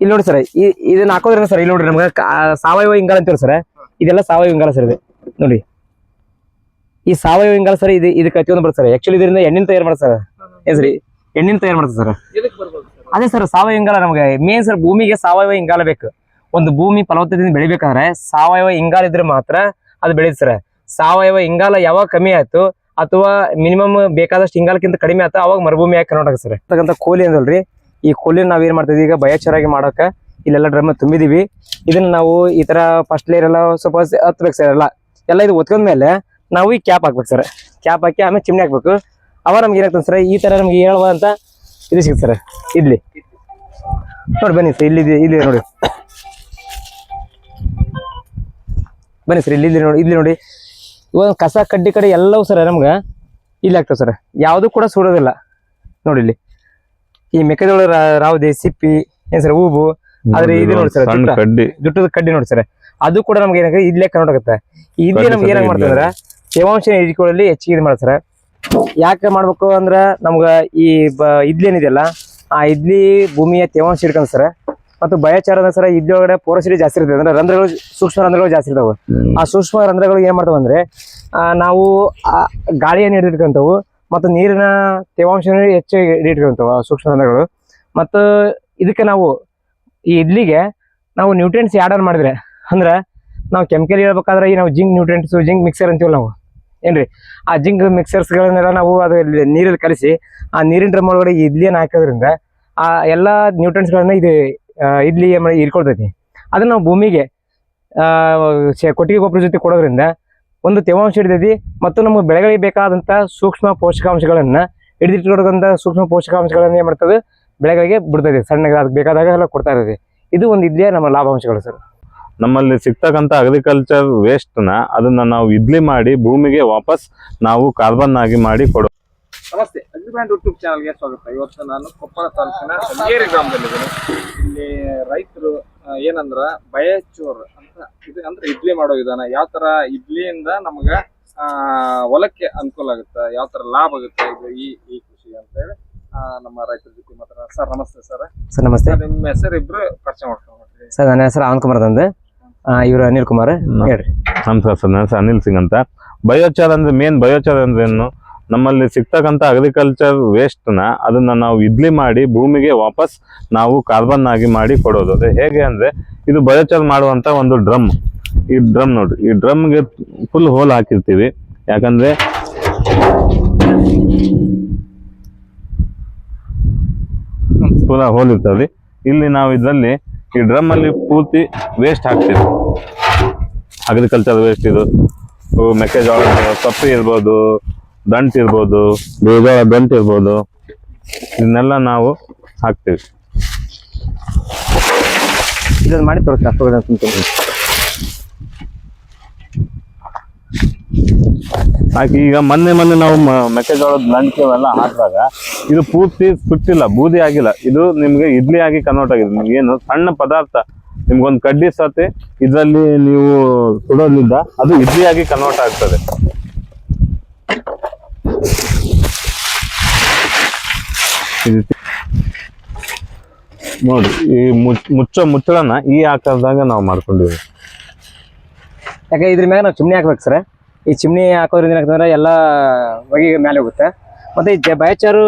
ಇಲ್ಲಿ ನೋಡಿ ಸರ್ ಇದನ್ನ ಹಾಕೋದ್ರೆ ಸರ್ ಇಲ್ಲಿ ನೋಡ್ರಿ ನಮ್ಗೆ ಸಾವಯವ ಇಂಗಾಲ ಅಂತೀವಿ ಸರ್ ಇದೆಲ್ಲ ಸಾವಯವ ಇಂಗಾಲ ಸರ್ ಇದೆ. ನೋಡಿ. ಈ ಸಾವಯವ ಇಂಗಾಲ ಸರ್ ಇದು ಇದಕ್ಕೆ ಪ್ರತಿಯೊಂದು ಬರುತ್ತೆ ಸರ್. ಆಕ್ಚುಲಿ ಇದರಿಂದ ಎಣ್ಣಿನ ತಯಾರು ಮಾಡ್ತಾರೆ ಸರ್. ಏನ್ ಸರಿ ಎಣ್ಣಿನ ತಯಾರು ಮಾಡ್ತಾರೆ ಸರ್. ಅದೇ ಸರ್ ಸಾವಯವ ಇಂಗಾಲ ನಮಗೆ ಮೇನ್ ಸರ್ ಭೂಮಿಗೆ ಸಾವಯವ ಇಂಗಾಲ ಬೇಕು. ಒಂದು ಭೂಮಿ ಫಲವತ್ತತೆಯಿಂದ ಬೆಳಿಬೇಕಾದ್ರೆ ಸಾವಯವ ಇಂಗಾಲ ಇದ್ರೆ ಮಾತ್ರ ಅದು ಬೆಳೆಯುತ್ತೆ ಸರ್. ಸಾವಯವ ಇಂಗಾಲ ಯಾವಾಗ ಕಮ್ಮಿ ಆಯ್ತು ಅಥವಾ ಮಿನಿಮಮ್ ಬೇಕಾದಷ್ಟು ಇಂಗಾಲಕ್ಕಿಂತ ಕಡಿಮೆ ಆಯ್ತು ಅವಾಗ ಮರುಭೂಮಿ ಆಗಿ ಕರ್ನಾಟಕ ಸರ್. ಅಂತಕ್ಕಂಥ ಕೋಲಿ ಅಂದಲ್ರಿ ಈ ಕೋಲಿನ ನಾವ್ ಏನ್ ಮಾಡ್ತಿದ್ವಿ, ಈಗ ಬಯಚರಾಗಿ ಮಾಡೋಕೆ ಇಲ್ಲೆಲ್ಲ ಡ್ರಮ್ ತುಂಬಿದೀವಿ. ಇದನ್ನ ನಾವು ಈ ತರ ಫಸ್ಟ್ ಲೇಯರ್ ಎಲ್ಲ ಸ್ವಲ್ಪ ಹತ್ಬೇಕು ಸರ್ ಎಲ್ಲ. ಎಲ್ಲ ಇದು ಒತ್ಕೊಂಡ್ಮೇಲೆ ನಾವು ಈ ಕ್ಯಾಪ್ ಹಾಕ್ಬೇಕು ಸರ್ ಕ್ಯಾಪ್ ಹಾಕಿ ಆಮೇಲೆ ಚಿಮ್ನಿ ಹಾಕ್ಬೇಕು. ಅವಾಗ ನಮ್ಗೆ ಏನಾಗ್ತದೆ ಸರ್ ಈ ತರ ನಮ್ಗೆ ಹೇಳುವಂತ ಇದು ಸಿಗುತ್ತೆ ಸರ್ ಇಲ್ಲಿ ನೋಡಿ ಬನ್ನಿ ಸರ್ ಇಲ್ಲಿ ಇಲ್ಲಿ ನೋಡಿ. ಬನ್ನಿ ಸರ್ ಇಲ್ಲಿ ಇಲ್ಲಿ ನೋಡಿ ಇಲ್ಲಿ ನೋಡಿ. ಇವಾಗ ಕಸ ಕಡ್ಡಿ ಕಡೆ ಎಲ್ಲವೂ ಸರ್ ನಮ್ಗೆ ಇಲ್ಲಿ ಆಗ್ತದೆ ಸರ್ ಯಾವುದು ಕೂಡ ಸುಡೋದಿಲ್ಲ. ನೋಡಿ ಇಲ್ಲಿ. ಈ ಮೆಕ್ಕೆಜೋಳ ರಾವದಿ ಸಿಪ್ಪಿ ಏನ್ ಸರ್ ಹೂವು? ಆದ್ರೆ ಇದು ನೋಡಿ ಸರ್ ಕಡ್ಡಿ. ಜುಟ್ಟದ ಕಡ್ಡಿ ನೋಡಿ ಸರ್. ಅದು ಕೂಡ ನಮ್ಗೆ ಏನಾಗುತ್ತೆ ಇಲ್ಲೇ ಈ ಇಡ್ಲಿ ಕಡ್ಡಿ ನಮ್ಗೆ ಏನಾಗ ಮಾಡ್ತಂದ್ರ. ತೇವಾಂಶ ಹಿಡ್ಕೊಳ್ಳಿ ಹೆಚ್ಚಿಗೆ ಇದು ಮಾಡ್ತಾರೆ. ಯಾಕೆ ಮಾಡ್ಬೇಕು ಅಂದ್ರ ನಮ್ಗ ಈ ಏನಿದೆಯಲ್ಲ ಆ ಇಡ್ಲಿ ಭೂಮಿಯ ತೇವಾಂಶ ಹಿಡ್ಕೊಂಡ್ ಸರ್ ಮತ್ತು ಬಯಚಾರದ ಸರ ಇಡ್ಲಿ ಒಳಗಡೆ ಪೋರಸಿಟಿ ಜಾಸ್ತಿ ಇರ್ತದೆ. ಅಂದ್ರೆ ರಂಧ್ರಗಳು ಸೂಕ್ಷ್ಮ ರಂಧ್ರಗಳು ಜಾಸ್ತಿ ಇರ್ತಾವೆ. ಆ ಸೂಕ್ಷ್ಮ ರಂಧ್ರಗಳು ಏನ್ ಮಾಡ್ತಾವ ಅಂದ್ರೆ ನಾವು ಗಾಳಿಯನ್ನು ಹಿಡಿದಿಟ್ಕೊಂತವು ಮತ್ತು ನೀರಿನ ತೇವಾಂಶನ ಹೆಚ್ಚು ಹಿಡಿದಿಟ್ಕೊಂತವು ಆ ಸೂಕ್ಷ್ಮ ರಂಧ್ರಗಳು ಮತ್ತು ಇದಕ್ಕೆ ನಾವು ಈ ಇಡ್ಲಿಗೆ ನಾವು ನ್ಯೂಟ್ರಿಯೆಂಟ್ಸ್ ಆನ್ ಮಾಡಿದ್ರೆ, ಅಂದ್ರೆ ನಾವು ಕೆಮಿಕಲ್ ಹೇಳ್ಬೇಕಾದ್ರೆ ಈ ನಾವು ಜಿಂಕ್ ನ್ಯೂಟ್ರಿಯೆಂಟ್ಸ್ ಜಿಂಕ್ ಮಿಕ್ಸರ್ ಅಂತೀವಲ್ಲ ನಾವು? ಏನ್ರಿ? ಆ ಜಿಂಕ್ ಮಿಕ್ಸರ್ಸ್ಗಳನ್ನೆಲ್ಲ ನಾವು ಅದು ನೀರಲ್ಲಿ ಕಲಿಸಿ, ಆ ನೀರಿನ ಡ್ರಮ್ ಒಳಗಡೆ ಇಡ್ಲಿಯನ್ನು ಹಾಕೋದ್ರಿಂದ ಆ ಎಲ್ಲ ನ್ಯೂಟ್ರಿಯೆಂಟ್ಸ್ಗಳನ್ನ ಇದು ಇಡ್ಲಿ ಏನ್ ಅದನ್ನ ನಾವು ಭೂಮಿಗೆ ಕೊಟ್ಟಿಗೆ ಗೊಬ್ಬರ ಜೊತೆ ಕೊಡೋದ್ರಿಂದ ಒಂದು ತೇವಾಂಶ ಹಿಡಿದೈತಿ ಮತ್ತು ನಮ್ಮ ಬೆಳೆಗಳಿಗೆ ಬೇಕಾದಂಥ ಸೂಕ್ಷ್ಮ ಪೋಷಕಾಂಶಗಳನ್ನ ಹಿಡಿದಿಟ್ಕೊಳ್ಳೋದಂಥ ಸೂಕ್ಷ್ಮ ಪೋಷಕಾಂಶಗಳನ್ನ ಏನು ಮಾಡ್ತದೆ? ಬೆಳೆಗಳಿಗೆ ಬಿಡ್ತದೆ. ಸಣ್ಣಗೆ ಅದಕ್ಕೆ ಬೇಕಾದಾಗ ಎಲ್ಲ ಕೊಡ್ತಾ ಇರೋದು. ಇದು ಒಂದು ಇದ್ಯ ನಮ್ಮ ಲಾಭಾಂಶಗಳು ಸರ್? ನಮ್ಮಲ್ಲಿ ಸಿಗ್ತಕ್ಕಂಥ ಅಗ್ರಿಕಲ್ಚರ್ ವೇಸ್ಟ್ ಅದನ್ನು ಅದನ್ನ ನಾವು ಇಡ್ಲಿ ಮಾಡಿ ಭೂಮಿಗೆ ವಾಪಸ್ ನಾವು ಕಾರ್ಬನ್ ಆಗಿ ಮಾಡಿ ಕೊಡೋ ನಮಸ್ತೆ. ಅಗ್ರಿಬ್ಯಾಂಡ್ ಯೂಟ್ಯೂಬ್ ಚಾನಲ್ಗೆ ಸ್ವಾಗತ. ಇವತ್ತು ನಾನು ಕೊಪ್ಪಳ ತಾಲೂಕಿನ ಸಂಗೇರಿ ಗ್ರಾಮದಲ್ಲಿದ್ದೀನಿ. ಇಲ್ಲಿ ರೈತರು ಏನಂದ್ರ ಬಯಚೂರ್ ಅಂತ ಇದು ಅಂದ್ರೆ ಇಡ್ಲಿ ಮಾಡೋ ವಿಧಾನ. ಯಾವ ತರ ಇಡ್ಲಿಯಿಂದ ನಮ್ಗ ಆ ಹೊಲಕ್ಕೆ ಅನುಕೂಲ ಆಗುತ್ತೆ ಯಾವ ತರ ಲಾಭ ಆಗುತ್ತೆ ಇದು ಈ ಈ ಕೃಷಿ ಅಂತ ಹೇಳಿ ನಮ್ಮ ರೈತರ ಜೊತೆ ಮಾತ್ರ ಸರ್ ನಮಸ್ತೆ ಸರ್. ಸರ್ ನಮಸ್ತೆ. ನಿಮ್ಮ ಹೆಸರು ಇಬ್ರು ಪರಿಚಯ ಮಾಡ್ಕೊಂಡ್ರಿ ಸರ್ ನನ್ನ ಹೆಸರು ಅನಿಲ್ ಕುಮಾರ್ ಅಂದೆ ಇವರು ಅನಿಲ್ ಕುಮಾರ್. ಹೇಳ್ರಿ. ನಮಸ್ಕಾರ ಸರ್ ನನ್ನ ಹೆಸರು ಅನಿಲ್ ಸಿಂಗ್ ಅಂತ. ಬಯೋಚಾರ್ ಅಂದ್ರೆ ಮೇನ್ ಬಯೋಚಾರ್ ಅಂದ್ರೆ ಏನು? ನಮ್ಮಲ್ಲಿ ಸಿಗ್ತಕ್ಕಂಥ ಅಗ್ರಿಕಲ್ಚರ್ ವೇಸ್ಟ್ನ ಅದನ್ನು ನಾವು ಇಡ್ಲಿ ಮಾಡಿ ಭೂಮಿಗೆ ವಾಪಸ್ ನಾವು ಕಾರ್ಬನ್ ಆಗಿ ಮಾಡಿ ಕೊಡೋದು. ಅದು ಹೇಗೆ ಅಂದರೆ, ಇದು ಬಯೋಚಾರ್ ಮಾಡುವಂಥ ಒಂದು ಡ್ರಮ್ ಈ ಡ್ರಮ್ ನೋಡಿ ಈ ಡ್ರಮ್ಗೆ ಫುಲ್ ಹೋಲ್ ಹಾಕಿರ್ತೀವಿ. ಯಾಕಂದರೆ ಫುಲ್ ಹೋಲ್ ಇರ್ತದೆ. ಇಲ್ಲಿ ನಾವು ಇದರಲ್ಲಿ ಈ ಡ್ರಮ್ ಅಲ್ಲಿ ಪೂರ್ತಿ ವೇಸ್ಟ್ ಹಾಕ್ತೀವಿ. ಅಗ್ರಿಕಲ್ಚರ್ ವೇಸ್ಟ್ ಇದು. ಮೆಕ್ಕೆಜೋಳ ಕಪ್ಪಿ ಇರ್ಬೋದು ದಂಟ್ ಇರ್ಬೋದು ಬೇಜೋಳ ದಂಟ್ ಇರ್ಬೋದು ಇದನ್ನೆಲ್ಲ ನಾವು ಹಾಕ್ತೀವಿ. ಇದನ್ನ ಮಾಡಿ ತೋರಿಸ್ತೀನಿ ಹಾಕಿ ಈಗ ಮೊನ್ನೆ ಮೊನ್ನೆ ನಾವು ಮೆಕ್ಕೆಜೋಳದ ಅವೆಲ್ಲ ಹಾಕಿದಾಗ ಇದು ಪೂರ್ತಿ ಸುಟ್ಟಿಲ್ಲ ಬೂದಿ ಆಗಿಲ್ಲ. ಇದು ನಿಮಗೆ ಇಡ್ಲಿ ಆಗಿ ಕನ್ವರ್ಟ್ ಆಗಿದೆ. ನಿಮ್ಗೆ ಏನು ಸಣ್ಣ ಪದಾರ್ಥ ನಿಮ್ಗೊಂದು ಕಡ್ಡಿ ಸತಿ ಇದರಲ್ಲಿ ನೀವು ಸುಡೋದ್ರಿಂದ ಅದು ಇಡ್ಲಿ ಆಗಿ ಕನ್ವರ್ಟ್ ಆಗ್ತದೆ. ನೋಡಿ, ಈ ಮುಚ್ಚ ಮುಚ್ಚಳನ್ನ ಮುಚ್ಚಳನ ಈ ಆಕಾರದಾಗ ನಾವು ಮಾಡ್ಕೊಂಡಿವಿ ಯಾಕೆ ಇದ್ರ ಮ್ಯಾಗ ನಾವು ಚಿಮ್ನಿ ಹಾಕ್ಬೇಕು ಸರ್. ಈ ಚಿಮ್ನಿ ಹಾಕೋದ್ರಿಂದ ಏನಾಗ್ತಂದ್ರೆ ಎಲ್ಲ ಹೊಗೆ ಮೇಲೆ ಹೋಗುತ್ತೆ. ಮತ್ತೆ ಈ ಬಯಚಾರು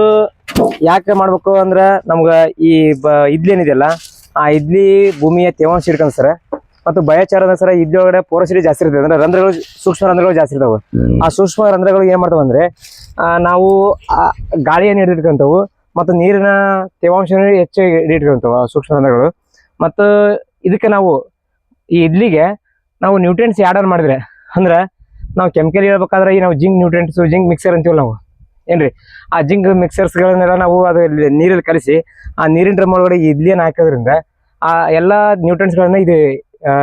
ಯಾಕೆ ಮಾಡ್ಬೇಕು ಅಂದ್ರೆ ನಮ್ಗೆ ಈ ಬ ಇಡ್ಲಿ ಏನಿದೆಯಲ್ಲ ಆ ಇಡ್ಲಿ ಭೂಮಿಯ ತೇವಾಂಶ ಇಟ್ಕೊಂಡ್ ಸರ್. ಮತ್ತು ಬಯಚಾರದ ಸರ ಇದ್ರೊಳಗಡೆ ಪೋರಸಿಟಿ ಜಾಸ್ತಿ ಇರ್ತದೆ. ಅಂದ್ರೆ ರಂಧ್ರಗಳು, ಸೂಕ್ಷ್ಮ ರಂಧ್ರಗಳು ಜಾಸ್ತಿ ಇರ್ತಾವೆ. ಆ ಸೂಕ್ಷ್ಮ ರಂಧ್ರಗಳು ಏನ್ ಮಾಡ್ತಾವ ಅಂದ್ರೆ ನಾವು ಗಾಳಿಯನ್ನು ಹಿಡಿದಿಟ್ಕೊಂತವು ಮತ್ತು ನೀರಿನ ತೇವಾಂಶ ಹೆಚ್ಚು ಹಿಡಿದಿಟ್ಕೊಂತವು ಆ ಸೂಕ್ಷ್ಮ ರಂಧ್ರಗಳು. ಮತ್ತು ಇದಕ್ಕೆ ನಾವು, ಈ ಇಡ್ಲಿಗೆ ನಾವು ನ್ಯೂಟ್ರಿಯೆಂಟ್ಸ್ ಆ್ಯಡ್ ಆನ್ ಮಾಡಿದ್ರೆ, ಅಂದ್ರೆ ನಾವು ಕೆಮಿಕಲ್ ಹೇಳ್ಬೇಕಾದ್ರೆ ಈ ನಾವು ಜಿಂಕ್ ನ್ಯೂಟ್ರಿಯೆಂಟ್ಸ್ ಜಿಂಕ್ ಮಿಕ್ಸರ್ ಅಂತೀವಲ್ಲ ನಾವು. ಏನ್ರಿ? ಆ ಜಿಂಕ್ ಮಿಕ್ಸರ್ಸ್ಗಳನ್ನೆಲ್ಲ ನಾವು ಅದು ನೀರಲ್ಲಿ ಕಲಿಸಿ, ಆ ನೀರಿನ ಡ್ರಮ್ ಒಳಗಡೆ ಈ ಇಡ್ಲಿಯನ್ನು ಹಾಕೋದ್ರಿಂದ, ಆ ಎಲ್ಲ ನ್ಯೂಟ್ರಿಯೆಂಟ್ಸ್ಗಳನ್ನ ಇದು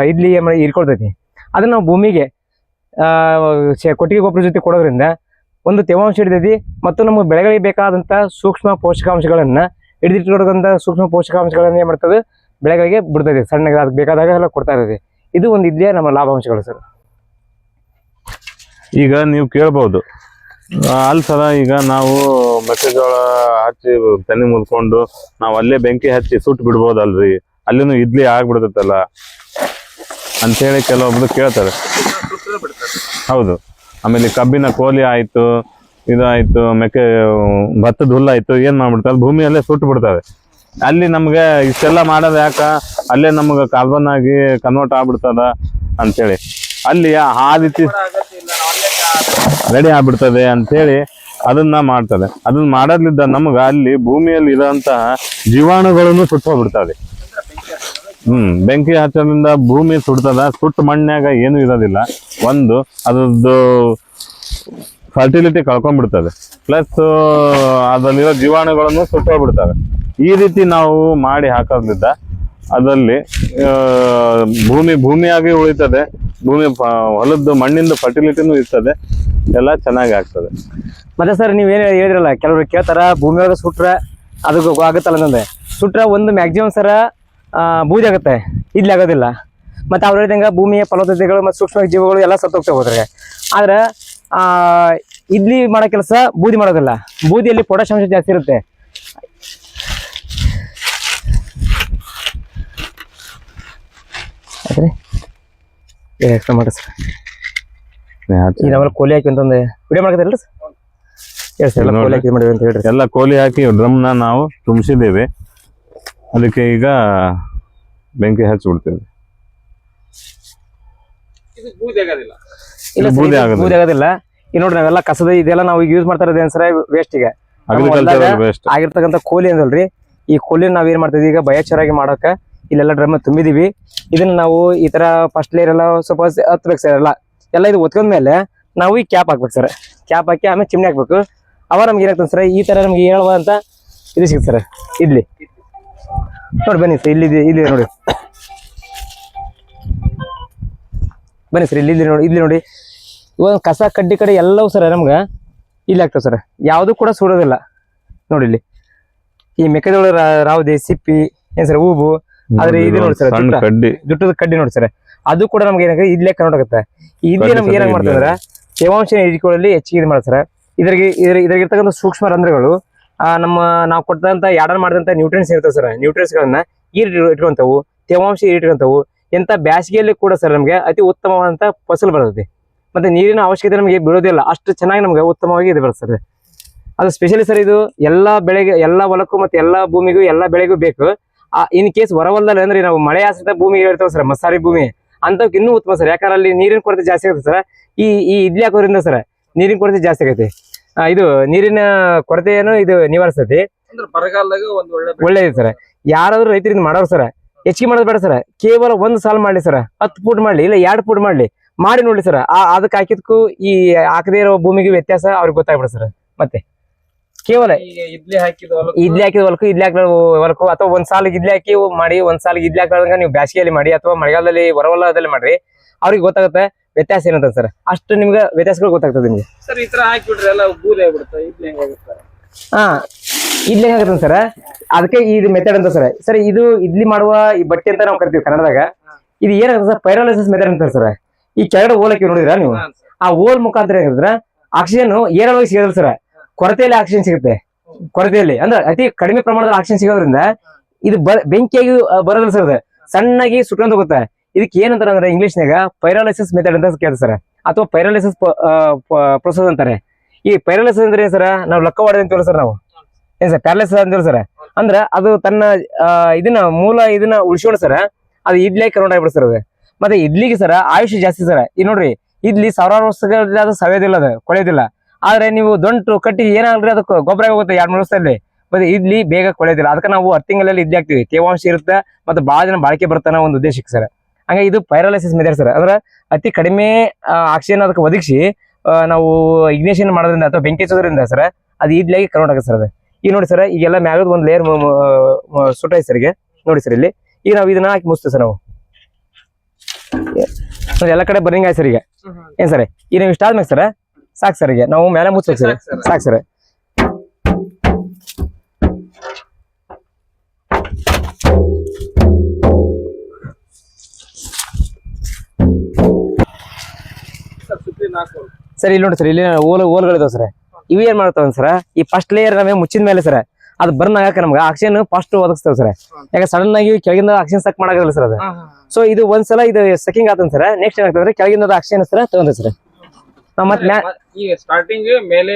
ಇಡ್ಲಿ ಹಿಡ್ಕೊಳ್ತೈತಿ ಅದನ್ನ ನಾವು ಭೂಮಿಗೆ ಕೊಟ್ಟಿಗೆ ಗೊಬ್ಬರ ಜೊತೆ ಕೊಡೋದ್ರಿಂದ ಒಂದು ತೇವಾಂಶ ಹಿಡಿತೈತಿ ಮತ್ತು ನಮಗೆ ಬೆಳೆಗಳಿಗೆ ಬೇಕಾದಂಥ ಸೂಕ್ಷ್ಮ ಪೋಷಕಾಂಶಗಳನ್ನ ಹಿಡಿದಿಟ್ಕೊಳ್ಳೋದಂಥ ಸೂಕ್ಷ್ಮ ಪೋಷಕಾಂಶಗಳನ್ನ ಏನು ಮಾಡ್ತದೆ? ಬೆಳೆಗಳಿಗೆ ಬಿಡ್ತೈತಿ. ಸಣ್ಣಗೆ ಅದಕ್ಕೆ ಬೇಕಾದಾಗ ಎಲ್ಲ ಕೊಡ್ತಾ ಇರ್ತದೆ ಇದು ಒಂದು ಇದೆಯೇ ನಮ್ಮ ಲಾಭಾಂಶಗಳು ಸರ್. ಈಗ ನೀವು ಕೇಳ್ಬೋದು. ಅಲ್ಲಿ ಸದ ಈಗ ನಾವು ಮೆಕ್ಕೆಜೋಳ ಹಚ್ಚಿ, ತನಿ ಮುಲ್ಕೊಂಡು ನಾವು ಅಲ್ಲೇ ಬೆಂಕಿ ಹಚ್ಚಿ ಸುಟ್ಟು ಬಿಡ್ಬೋದಲ್ರಿ ಅಲ್ಲಿನೂ ಇಡ್ಲಿ ಆಗ್ಬಿಡ್ತೈತಲ್ಲ ಅಂತೇಳಿ ಕೆಲವೊಬ್ರು ಕೇಳ್ತಾರೆ. ಹೌದು. ಆಮೇಲೆ ಕಬ್ಬಿನ ಕೋಲಿ ಆಯಿತು, ಇದಾಯಿತು, ಮೆಕ್ಕೆ, ಭತ್ತದ ಹುಲ್ಲಾಯಿತು ಏನ್ ಮಾಡ್ಬಿಡ್ತಾರೆ? ಭೂಮಿಯಲ್ಲೇ ಸುಟ್ಟು ಬಿಡ್ತವೆ ಅಲ್ಲಿ ನಮ್ಗೆ ಇಷ್ಟೆಲ್ಲ ಮಾಡೋದು ಯಾಕ? ಅಲ್ಲೇ ನಮ್ಗೆ ಕಾರ್ಬನ್ ಆಗಿ ಕನ್ವರ್ಟ್ ಆಗ್ಬಿಡ್ತದ ಅಂತೇಳಿ. ಅಲ್ಲಿ ಆ ರೀತಿ ರೆಡಿ ಆಗ್ಬಿಡ್ತದೆ ಅಂತೇಳಿ ಅದನ್ನ ಮಾಡ್ತದೆ ಅದನ್ನ ಮಾಡೋದ್ರಿಂದ ನಮ್ಗೆ ಅಲ್ಲಿ ಭೂಮಿಯಲ್ಲಿ ಇರೋಂತಹ ಜೀವಾಣುಗಳನ್ನು ಸುಟ್ಟೋಗ್ಬಿಡ್ತವೆ ಹ್ಮ್, ಬೆಂಕಿ ಹಚ್ಚೋದ್ರಿಂದ ಭೂಮಿ ಸುಡ್ತದ, ಸುಟ್ಟ ಮಣ್ಣಾಗ ಏನು ಇರೋದಿಲ್ಲ. ಒಂದು, ಅದ್ರದ್ದು ಫರ್ಟಿಲಿಟಿ ಕಳ್ಕೊಂಡ್ಬಿಡ್ತದೆ. ಪ್ಲಸ್ ಅದರಲ್ಲಿರೋ ಜೀವಾಣುಗಳನ್ನು ಸುಟ್ಟೋಗ್ಬಿಡ್ತವೆ. ಈ ರೀತಿ ನಾವು ಮಾಡಿ ಹಾಕೋದ್ರಿಂದ ಅದರಲ್ಲಿ ಭೂಮಿ, ಭೂಮಿಯಾಗಿ ಉಳಿತದೆ. ಭೂಮಿ ಹೊಲದ್ದು ಮಣ್ಣಿಂದ ಫರ್ಟಿಲಿಟಿನೂ ಇರ್ತದೆ. ಎಲ್ಲ ಚೆನ್ನಾಗಿ ಆಗ್ತದೆ. ಮತ್ತೆ ಸರ್ ನೀವೇನು ಹೇಳಿದ್ರಲ್ಲ, ಕೆಲವರು ಕೇಳ್ತಾರ, ಭೂಮಿಯೊಳಗೆ ಸುಟ್ರೆ ಅದು ಆಗುತ್ತಲ್ಲ ಅಂದ್ರೆ ಸುಟ್ರೆ ಒಂದು ಮ್ಯಾಕ್ಸಿಮಮ್ ಸರ ಬೂದಿ ಆಗುತ್ತೆ. ಇಡ್ಲಿ ಆಗೋದಿಲ್ಲ. ಮತ್ತೆ ಅವ್ರ ಹೇಳಿದಂಗೆ ಭೂಮಿಯ ಫಲವತ್ತತೆಗಳು ಮತ್ತು ಸೂಕ್ಷ್ಮ ಜೀವಗಳು ಎಲ್ಲ ಸತ್ತೋಗ್ತಾ ಹೋದ್ರೆ. ಆದ್ರೆ ಆ, ಇಡ್ಲಿ ಮಾಡೋ ಕೆಲಸ ಬೂದಿ ಮಾಡೋದಿಲ್ಲ. ಬೂದಿಯಲ್ಲಿ ಪೊಟಾಶಿಯಂಶ ಜಾಸ್ತಿ ಇರುತ್ತೆ. ಆಯ್ತ್ರಿ ಎಕ್ಸ್ಟ್ರಾ ಮಾಡಿ ಸರ್. ನಾವೆಲ್ಲ ಕೋಲಿ ಹಾಕಿ ಅಂತಂದು ವಿಡಿಯೋ ಮಾಡ್ಕೊತಿರಲ್ಲ ಸರ್? ಎಲ್ಲ ಕೋಲಿ ಹಾಕಿ ಅಂತ ಹೇಳ್ರಿ ಎಲ್ಲ ಕೋಲಿ ಹಾಕಿ ಡ್ರಮ್ನ ನಾವು ತುಂಬಿಸಿದ್ದೇವೆ. ಅದಕ್ಕೆ ಈಗ ಬೆಂಕಿ ಹಚ್ಚಿಬಿಡ್ತೇವೆ ಇಲ್ಲ ಬೂದಿ ಆಗೋದಿಲ್ಲ. ಬೂದಿ ಆಗೋದಿಲ್ಲ. ಈಗ ನೋಡ್ರಿ ನಾವೆಲ್ಲ ಕಸದ ಇದೆಲ್ಲ ನಾವು ಈಗ ಯೂಸ್ ಮಾಡ್ತಾ ಇರೋದು ಸರ್ ವೇಸ್ಟ್ ಈಗ? ಅಗ್ರಿಕಲ್ಚರ್ ಹೊಲ್ದಾಗ ವೇಸ್ಟ್ ಆಗಿರ್ತಕ್ಕಂಥ ಕೋಲಿ ಅಂದಲ್ರಿ ಈ ಕೋಲಿ ನಾವ್ ಏನ್ ಮಾಡ್ತೀವಿ ಈಗ ಬಯಚರಾಗಿ ಮಾಡಕ ಇಲ್ಲೆಲ್ಲ ಡ್ರಮ್ ತುಂಬಿದೀವಿ. ಇದನ್ನ ನಾವು ಈ ತರ ಫಸ್ಟ್ ಲೇಯರ್ ಎಲ್ಲ ಸ್ವಲ್ಪ ಹತ್ಬೇಕು ಸರ್ ಎಲ್ಲ. ಎಲ್ಲ ಇದು ಒತ್ಕೊಂಡ್ಮೇಲೆ ನಾವು ಈ ಕ್ಯಾಪ್ ಹಾಕ್ಬೇಕು ಸರ್ ಕ್ಯಾಪ್ ಹಾಕಿ ಆಮೇಲೆ ಚಿಮ್ನಿ ಹಾಕ್ಬೇಕು. ಅವ ನಮ್ಗೆ ಏನಾಗ್ತದೆ ಸರ್ ಈ ತರ ನಮ್ಗೆ ಹೇಳುವಂತ ಇದು ಸಿಗುತ್ತೆ ಸರ್ ಇಡ್ಲಿ. ನೋಡಿ ಬನ್ನಿ ಸರ್ ಇಲ್ಲಿ ಇಲ್ಲಿ ನೋಡಿ. ಬನ್ನಿ ಸರ್ ಇಲ್ಲಿ ಇಲ್ಲಿ ನೋಡಿ ಇಲ್ಲಿ ನೋಡಿ. ಇವಾಗ ಕಸ ಕಡ್ಡಿ ಕಡೆ ಎಲ್ಲವೂ ಸರ್ ನಮ್ಗೆ ಇಲ್ಲಿ ಆಗ್ತದೆ ಸರ್. ಯಾವುದು ಕೂಡ ಸುಡೋದಿಲ್ಲ. ನೋಡಿ ಇಲ್ಲಿ. ಈ ಮೆಕ್ಕೆಜೋಳ ರಾವದೆ ಸಿಪ್ಪಿ ಏನ್ ಸರ್ ಹೂಬು ಆದ್ರೆ ಇದು ನೋಡಿ ಸರ್ ಕಡ್ಡಿ. ಜುಟ್ಟದ ಕಡ್ಡಿ ನೋಡಿ ಸರ್. ಅದು ಕೂಡ ನಮ್ಗೆ ಏನಾಗುತ್ತೆ ಇಲ್ಲೇ ಆಗುತ್ತೆ ಇಲ್ಲಿ ನಮ್ಗೆ ಏನಾಗ ಮಾಡ್ತಂದ್ರೆ ತೇವಾಂಶ ಇಟ್ಕೊಳ್ಳಲ್ಲಿ ಹೆಚ್ಚಿಗೆ ಇದು ಮಾಡ್ತಾರೆ. ಇದ್ರಿಗೆ ಇದ್ರ ಇದ್ರಾಗಿರ್ತಕ್ಕಂಥ ಸೂಕ್ಷ್ಮ ರಂಧ್ರಗಳು ನಮ್ಮ ನಾವು ಕೊಟ್ಟಂತ ಯಾಡನ್ ಮಾಡಿದಂತ ನ್ಯೂಟ್ರಿಯನ್ಸ್ ಇರ್ತವೆ ಸರ್ ನ್ಯೂಟ್ರಿಯನ್ಸ್ ಗಳನ್ನ ಇಟ್ಕೊಂತವು ತೇವಾಂಶ ಇಟ್ಕೊಂತವು ಎಂತ ಬ್ಯಾಸಿಗೆಯಲ್ಲಿ ಕೂಡ ಸರ್ ನಮಗೆ ಅತಿ ಉತ್ತಮವಾದಂತ ಫಸಲು ಬರ್ತದೆ. ಮತ್ತೆ ನೀರಿನ ಅವಶ್ಯಕತೆ ನಮಗೆ ಬಿಡೋದಿಲ್ಲ ಅಷ್ಟು ಚೆನ್ನಾಗಿ ನಮ್ಗೆ ಉತ್ತಮವಾಗಿ ಇದು ಬರ್ತದೆ ಅದು ಸ್ಪೆಷಲಿ ಸರ್ ಇದು ಎಲ್ಲಾ ಬೆಳೆಗೆ ಎಲ್ಲಾ ಹೊಲಕ್ಕೂ ಮತ್ತೆ ಎಲ್ಲಾ ಭೂಮಿಗೂ ಎಲ್ಲಾ ಬೆಳೆಗೂ ಬೇಕು. ಇನ್ ಕೇಸ್ ಹೊರವಲ್ದಲ್ಲಿ ಅಂದ್ರೆ ನಾವು ಮಳೆ ಆಶ್ರಿತ ಭೂಮಿ ಇರ್ತವೆ ಸರ್ ಮಸಾರಿ ಭೂಮಿ. ಅಂತವಕ್ಕೆ ಇನ್ನೂ ಉತ್ತಮ ಸರ್ ಯಾಕಂದ್ರೆ ಅಲ್ಲಿ ನೀರಿನ ಕೊರತೆ ಜಾಸ್ತಿ ಆಗುತ್ತೆ ಸರ್ ಈ ಈ ಇಡ್ಲಿ ಹಾಕೋದ್ರಿಂದ ಸರ್ ನೀರಿನ ಕೊರತೆ ಜಾಸ್ತಿ ಆಗೈತಿ ಆ, ಇದು ನೀರಿನ ಕೊರತೆಯನ್ನು ಇದು ನಿವಾರಿಸ್ತೈತಿ ಅಂದ್ರೆ ಬರಗಾಲದಾಗ ಒಂದ್ ಒಳ್ಳೆ ಬೆಳೆ. ಒಳ್ಳೇದು ಸರ್. ಯಾರಾದ್ರೂ ರೈತರಿಂದ ಮಾಡೋರು ಸರ್. ಹೆಚ್ಚಿಗೆ ಮಾಡೋದು ಬೇಡ ಸರ್. ಕೇವಲ ಒಂದು ಸಾಲ ಮಾಡ್ಲಿ ಸರ್. ಹತ್ತು ಫುಟ್ ಮಾಡ್ಲಿ ಇಲ್ಲ ಎರಡು ಫುಟ್ ಮಾಡ್ಲಿ. ಮಾಡಿ ನೋಡ್ಲಿ ಸರ್. ಆ ಅದಕ್ಕೆ ಹಾಕಿದಕ್ಕೂ ಈ ಹಾಕದೇ ಇರೋ ಭೂಮಿಗೆ ವ್ಯತ್ಯಾಸ ಅವ್ರಿಗೆ ಗೊತ್ತಾಗ್ಬಿಡ ಸರ್. ಮತ್ತೆ ಕೇವಲ ಇಡ್ಲಿ ಹಾಕಿದ ಹೊಲಕ್ಕೂ ಇಡ್ಲಿ ಹಾಕಿದ ಹೊಲಕ್ಕೂ ಇಡ್ಲಿ ಹಾಕಿದ ಹೊಲಕ್ಕೂ ಅಥವಾ ಒಂದ್ ಸಾಲಿಗೆ ಇಡ್ಲಿ ಹಾಕಿ ಮಾಡಿ ಒಂದ್ ಸಾಲಿಗೆ ಇಡ್ಲಿ ಹಾಕಿದಾಗ ನೀವು ಬ್ಯಾಸಿಗೆಯಲ್ಲಿ ಮಾಡಿ ಅಥವಾ ಮಳೆಗಾಲದಲ್ಲಿ ಹೊರವಲದಲ್ಲಿ ಮಾಡ್ರಿ. ಅವ್ರಿಗೆ ಗೊತ್ತಾಗುತ್ತೆ. ವ್ಯತ್ಯಾಸ ಏನಂತ ಸರ್? ಅಷ್ಟು ನಿಮ್ಗೆ ವ್ಯತ್ಯಾಸಗಳು ಗೊತ್ತಾಗ್ತದೆ ನಿಮ್ಗೆ. ಸರ್ ಈ ತರ ಹಾಕಿಬಿಟ್ರೆ ಎಲ್ಲ ಬೂದಿ ಆಗ್ಬಿಡುತ್ತೆ? ಹೆಂಗಾಗುತ್ತೆ ಹಾ ಇಡ್ಲಿ ಹೆಂಗತ್ತ ಸರ್? ಅದಕ್ಕೆ ಇದು ಮೆಥಡ್ ಅಂತ ಸರ್. ಸರ್ ಇದು ಇಡ್ಲಿ ಮಾಡುವ ಈ ಬಟ್ಟೆ ಅಂತ ನಾವು ಕರಿತೀವಿ ಕನ್ನಡದಾಗ. ಇದು ಏನಾಗುತ್ತೆ ಸರ್? ಪೈರಾಲಿಸಿಸ್ ಮೆಥಡ್ ಅಂತ ಸರ್. ಈ ಕೆರಡು ಓಲಕ್ಕೆ ನೋಡಿದ್ರ ನೀವು? ಆ ಓಲ್ ಮುಖಾಂತರ ಏನಾಗುತ್ತೆ ಆಕ್ಸಿಜನ್ ಏರಳವಾಗಿ ಸಿಗೋದಿಲ್ಲ ಸರ್. ಕೊರತೆಯಲ್ಲಿ ಆಕ್ಸಿಜನ್ ಸಿಗುತ್ತೆ. ಕೊರತೆಯಲ್ಲಿ. ಅಂದ್ರೆ ಅತಿ ಕಡಿಮೆ ಪ್ರಮಾಣದಲ್ಲಿ ಆಕ್ಸಿಜನ್ ಸಿಗೋದ್ರಿಂದ ಇದು ಬೆಂಕಿಯಾಗಿ ಬರೋದಿಲ್ಲ ಸರ್ ಅದು. ಸಣ್ಣಾಗಿ ಸುಟ್ಕೊಂಡು ಹೋಗುತ್ತೆ. ಇದಕ್ಕೆ ಏನಂತಾರೆ ಅಂದ್ರೆ ಇಂಗ್ಲೀಷ್ನಾಗ ಪೈರಾಲಿಸಿಸ್ ಮೆಥಡ್ ಅಂತ ಕೇಳ್ತಾರೆ ಸರ್. ಅಥವಾ ಪೈರಾಲಿಸಿಸ್ ಪ್ರೊಸೆಸ್ ಅಂತಾರೆ. ಈ ಪೈರಾಲಿಸಿಸ್ ಅಂದ್ರೆ ಏನ್ ಸರ್? ನಾವು ಲೆಕ್ಕ ಹೊಡೆದ ಅಂತೀವಲ್ಲ ಸರ್ ನಾವು. ಏನ್ ಸರ್? ಪ್ಯಾರಾಲಿಸಿಸ್ ಅಂತೀವಲ್ಲ ಸರ್. ಅಂದ್ರೆ ಅದು ತನ್ನ ಇದನ್ನ ಮೂಲ ಇದನ್ನ ಉಳಿಸ್ಕೊಂಡು ಸರ್, ಅದು ಇಡ್ಲಿ ಕರ್ಕೊಂಡು ಆಗಿಬಿಡ ಸರ್ ಅದು. ಮತ್ತೆ ಇಡ್ಲಿಗೆ ಸರ್ ಆಯುಷ್ಯ ಜಾಸ್ತಿ ಸರ್. ಈ ನೋಡ್ರಿ, ಇಡ್ಲಿ ಸಾವಿರಾರು ವರ್ಷಗಳಲ್ಲಿ ಅದು ಸವೆಯೋದಿಲ್ಲ ಅದು, ಕೊಳೆಯೋದಿಲ್ಲ. ಆದ್ರೆ ನೀವು ದೊಂಟು ಕಟ್ಟಿ ಏನಾಗ್ರಿ ಅದಕ್ಕೆ ಗೊಬ್ಬರ ಆಗುತ್ತೆ ಎರಡು ಮೂರು ವರ್ಷದಲ್ಲಿ. ಮತ್ತೆ ಇಡ್ಲಿ ಬೇಗ ಕೊಳೆಯೋದಿಲ್ಲ. ಅದಕ್ಕೆ ನಾವು ಹತ್ತಿಂಗಲಲ್ಲಿ ಇಡ್ಲಿ ಹಾಕ್ತಿವಿ. ತೇವಾಂಶ ಇರುತ್ತೆ, ಮತ್ತೆ ಬಹಳ ಜನ ಬಾಳಿಕೆ ಬರ್ತಾನೆ ಒಂದು ಉದ್ದೇಶಕ್ಕೆ ಸರ್. ಹಂಗಾಗಿ ಇದು ಪೈರಾಲಿಸಿಸ್ ಮೆಥಡ್ ಸರ್. ಅಂದ್ರೆ ಅತಿ ಕಡಿಮೆ ಆಕ್ಸಿಜನ್ ಅದಕ್ಕೆ ಒದಗಿಸಿ ನಾವು ಇಗ್ನೇಷನ್ ಮಾಡೋದ್ರಿಂದ ಅಥವಾ ಬೆಂಕಿ ಹಚ್ಚೋದ್ರಿಂದ ಸರ್ ಅದು ಇಡ್ಲಿಯಾಗಿ ಕರ್ಕೊಂಡು ಹೋಗುತ್ತೆ ಸರ್ ಅದು. ಈಗ ನೋಡಿ ಸರ್ ಈಗೆಲ್ಲ ಮ್ಯಾಗದ ಒಂದು ಲೇಯರ್ ಸುಟ್ಟಾಯ್ತು ಸರ್ ಈಗ. ನೋಡಿ ಸರ್ ಇಲ್ಲಿ. ಈಗ ನಾವು ಇದನ್ನ ಹಾಕಿ ಮುಚ್ತೀವಿ ಸರ್ ನಾವು. ಎಲ್ಲ ಕಡೆ ಬರ್ನಿಂಗ್ ಆಯ್ತು ಸರ್ ಈಗ. ಏನ್ ಸರ್? ಈಗ ನಾವು ಇಷ್ಟ ಆದ್ಮೇಲೆ ಸರ್ ಸಾಕು ಸರ್ ಈಗ. ನಾವು ಮೇಲೆ ಮುಚ್ಚಬೇಕು ಸರ್. ಸಾಕು ಸರ್. ಸರ್ ಸರ್ ಇಲ್ಲಿ ನೋಡಿ ಸರ್ ಇಲ್ಲಿ ಓಲ್ ಓಲ್ಗಳಿದಾವೆ ಸರ್. ಇವು ಏನ್ ಮಾಡ್ತಾವ ಸರ್ ಈ ಫಸ್ಟ್ ಲೇಯರ್ ನಮಗೆ ಮುಚ್ಚಿದ ಮೇಲೆ ಸರ್ ಅದು ಬರ್ನ್ ಆಗಕ್ಕೆ ನಮ್ಗೆ ಆಕ್ಸಿಜನ್ ಫಸ್ಟ್ ಒದಗಿಸ್ತಾವ ಸರ್. ಯಾಕೆ ಸಡನ್ ಆಗಿ ಕೆಳಗಿಂದ ಆಕ್ಸಿಜನ್ ಸಕ್ ಮಾಡಾಗಲ್ಲ ಸರ್ ಅದು. ಸೊ ಇದು ಒಂದ್ಸಲ ಇದು ಸೆಕಿಂಗ್ ಆತನ್ ಸರ್ ನೆಕ್ಸ್ಟ್ ಏನಾಗ್ತದೆ ಕೆಳಗಿಂದ ಆಕ್ಸಿಜನ್ ಸರ್ ತಗೊಂಡ್ರೆ ಸರ್. ನಾವ್ ಮತ್ತೆ ಈ ಸ್ಟಾರ್ಟಿಂಗ್ ಮೇಲೆ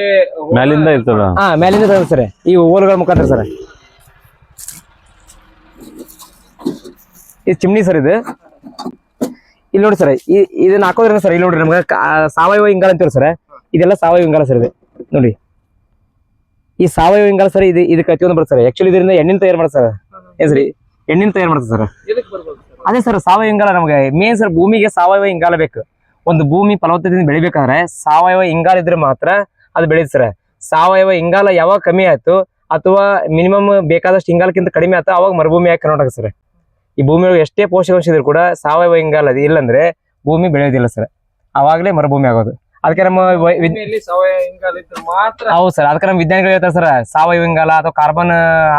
ಇರ್ತದ? ಹಾ ತಗೊಂಡ್ ಸರ್ ಈ ಓಲ್ಗಳ ಮುಖಾಂತರ ಸರ್. ಇದು ಚಿಮ್ನಿ ಸರ್ ಇದು. ಇಲ್ಲಿ ನೋಡಿ ಸರ್ ಇದನ್ನ ಹಾಕೋದ್ರಿಂದ ಸರ್ ಇಲ್ಲಿ ನೋಡ್ರಿ ನಮ್ಗೆ ಸಾವಯವ ಇಂಗಾಲ ಅಂತೀವಿ ಸರ್ ಇದೆಲ್ಲ ಸಾವಯವ ಇಂಗಾಲ ಸರ್ ಇದೆ. ನೋಡಿ. ಈ ಸಾವಯವ ಇಂಗಾಲ ಸರ್ ಇದು ಇದಕ್ಕೆ ಒಂದು ಬರುತ್ತೆ ಸರ್. ಆಕ್ಚುಲಿ ಇದರಿಂದ ಎಣ್ಣಿನ ತಯಾರು ಮಾಡ್ತಾರೆ ಸರ್. ಏನ್ ಸರಿ ಎಣ್ಣಿನ ತಯಾರು ಮಾಡ್ತಾರೆ ಸರ್. ಅದೇ ಸರ್ ಸಾವಯವ ಇಂಗಾಲ ನಮಗೆ ಮೇನ್ ಸರ್ ಭೂಮಿಗೆ ಸಾವಯವ ಇಂಗಾಲ ಬೇಕು. ಒಂದು ಭೂಮಿ ಫಲವತ್ತತೆಯಿಂದ ಬೆಳಿಬೇಕಾದ್ರೆ ಸಾವಯವ ಇಂಗಾಲ ಇದ್ರೆ ಮಾತ್ರ ಅದು ಬೆಳೆಯುತ್ತೆ ಸರ್. ಸಾವಯವ ಇಂಗಾಲ ಯಾವಾಗ ಕಮ್ಮಿ ಆಯ್ತು ಅಥವಾ ಮಿನಿಮಮ್ ಬೇಕಾದಷ್ಟು ಇಂಗಾಲಕ್ಕಿಂತ ಕಡಿಮೆ ಆಯ್ತು ಅವಾಗ ಮರುಭೂಮಿ ಆಗಿ ಕರ್ನಾಟಕ ಸರ್. ಈ ಭೂಮಿ ಒಳಗೆ ಎಷ್ಟೇ ಪೋಷಕಾಂಶ ಇದ್ರು ಕೂಡ ಸಾವಯವ ಇಂಗಾಲ ಅದು ಇಲ್ಲಂದ್ರೆ ಭೂಮಿ ಬೆಳೆಯೋದಿಲ್ಲ ಸರ್. ಅವಾಗಲೇ ಮರುಭೂಮಿ ಆಗೋದು. ಅದಕ್ಕೆ ನಮ್ಮ ಹೌದು ಸರ್. ಅದಕ್ಕೆ ನಮ್ಮ ವಿಜ್ಞಾನಿಗಳು ಹೇಳ್ತಾರೆ ಸರ್ ಸಾವಯವ ಇಂಗಾಲ ಅಥವಾ ಕಾರ್ಬನ್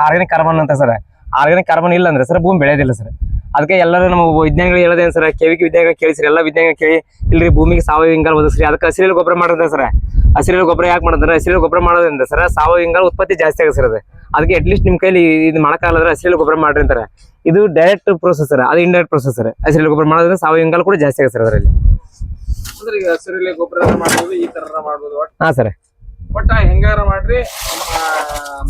ಆರ್ಗಾನಿಕ್ ಕಾರ್ಬನ್ ಅಂತ ಸರ್. ಆರ್ಗಾನಿಕ್ ಕಾರ್ಬನ್ ಇಲ್ಲ ಅಂದ್ರೆ ಸರ್ ಭೂಮಿ ಬೆಳೆಯೋದಿಲ್ಲ ಸರ್. ಅದಕ್ಕೆ ಎಲ್ಲರೂ ನಮ್ಮ ವಿಜ್ಞಾನಿಗಳು ಹೇಳೋದೇನು ಸರ್ ಕೆವಿಕೆ ವಿಜ್ಞಾನಿಗಳು ಕೇಳಿಸ್ರಿ ಎಲ್ಲ ವಿಜ್ಞಾನಿಗಳು ಕೇಳಿ ಇಲ್ರಿ ಭೂಮಿಗೆ ಸಾವಯವ ಇಂಗಾಲ ಒದಗಿಸ್ರಿ ಅದಕ್ಕೆ ಹಸಿರೆಲೆ ಗೊಬ್ಬರ ಮಾಡೋದ ಸರ್. ಹಸಿರೆಲೆ ಗೊಬ್ಬರ ಯಾಕೆ ಮಾಡಿದ್ರೆ ಹಸಿರು ಗೊಬ್ಬರ ಮಾಡೋದ್ರಿಂದ ಸರ್ ಸಾವಯವ ಇಂಗಾಲ ಉತ್ಪತ್ತಿ ಜಾಸ್ತಿ ಆಗುತ್ತೆ ಸರ್ ಅದು. ಅದಕ್ಕೆ ಅಟ್ಲೀಸ್ಟ್ ನಿಮ್ಮ ಕೈಲಿ ಇದು ಮಾಡಕ್ಕಾಗಲ್ಲದ್ರ ಹಸಿರು ಗೊಬ್ಬರ ಮಾಡ್ರಿ ಅಂತಾರೆ. ಇದು ಡೈರೆಕ್ಟ್ ಪ್ರೊಸೆಸರ್ ಸರ್ ಅದು ಇಂಡೈರೆಕ್ಟ್ ಪ್ರೊಸೆಸರ್ ಸರ್ ಹಸಿರೆಲೆ ಗೊಬ್ಬರ ಮಾಡೋದ್ರಿಂದ ಸಾವಯವ ಇಂಗಾಲ ಕೂಡ ಜಾಸ್ತಿ ಆಗುತ್ತೆ ಸರ್ ಅದರಲ್ಲಿ. ಅಂದ್ರೆ ಈಗ ಹಸಿರೆಲೆ ಗೊಬ್ಬರ ಮಾಡ್ಬೋದು ಈ ತರ ಮಾಡ್ಬೋದು ಹಾ ಸರ್. ಹೆಂಗಾರ ಮಾಡ್ರಿ ನಮ್ಮ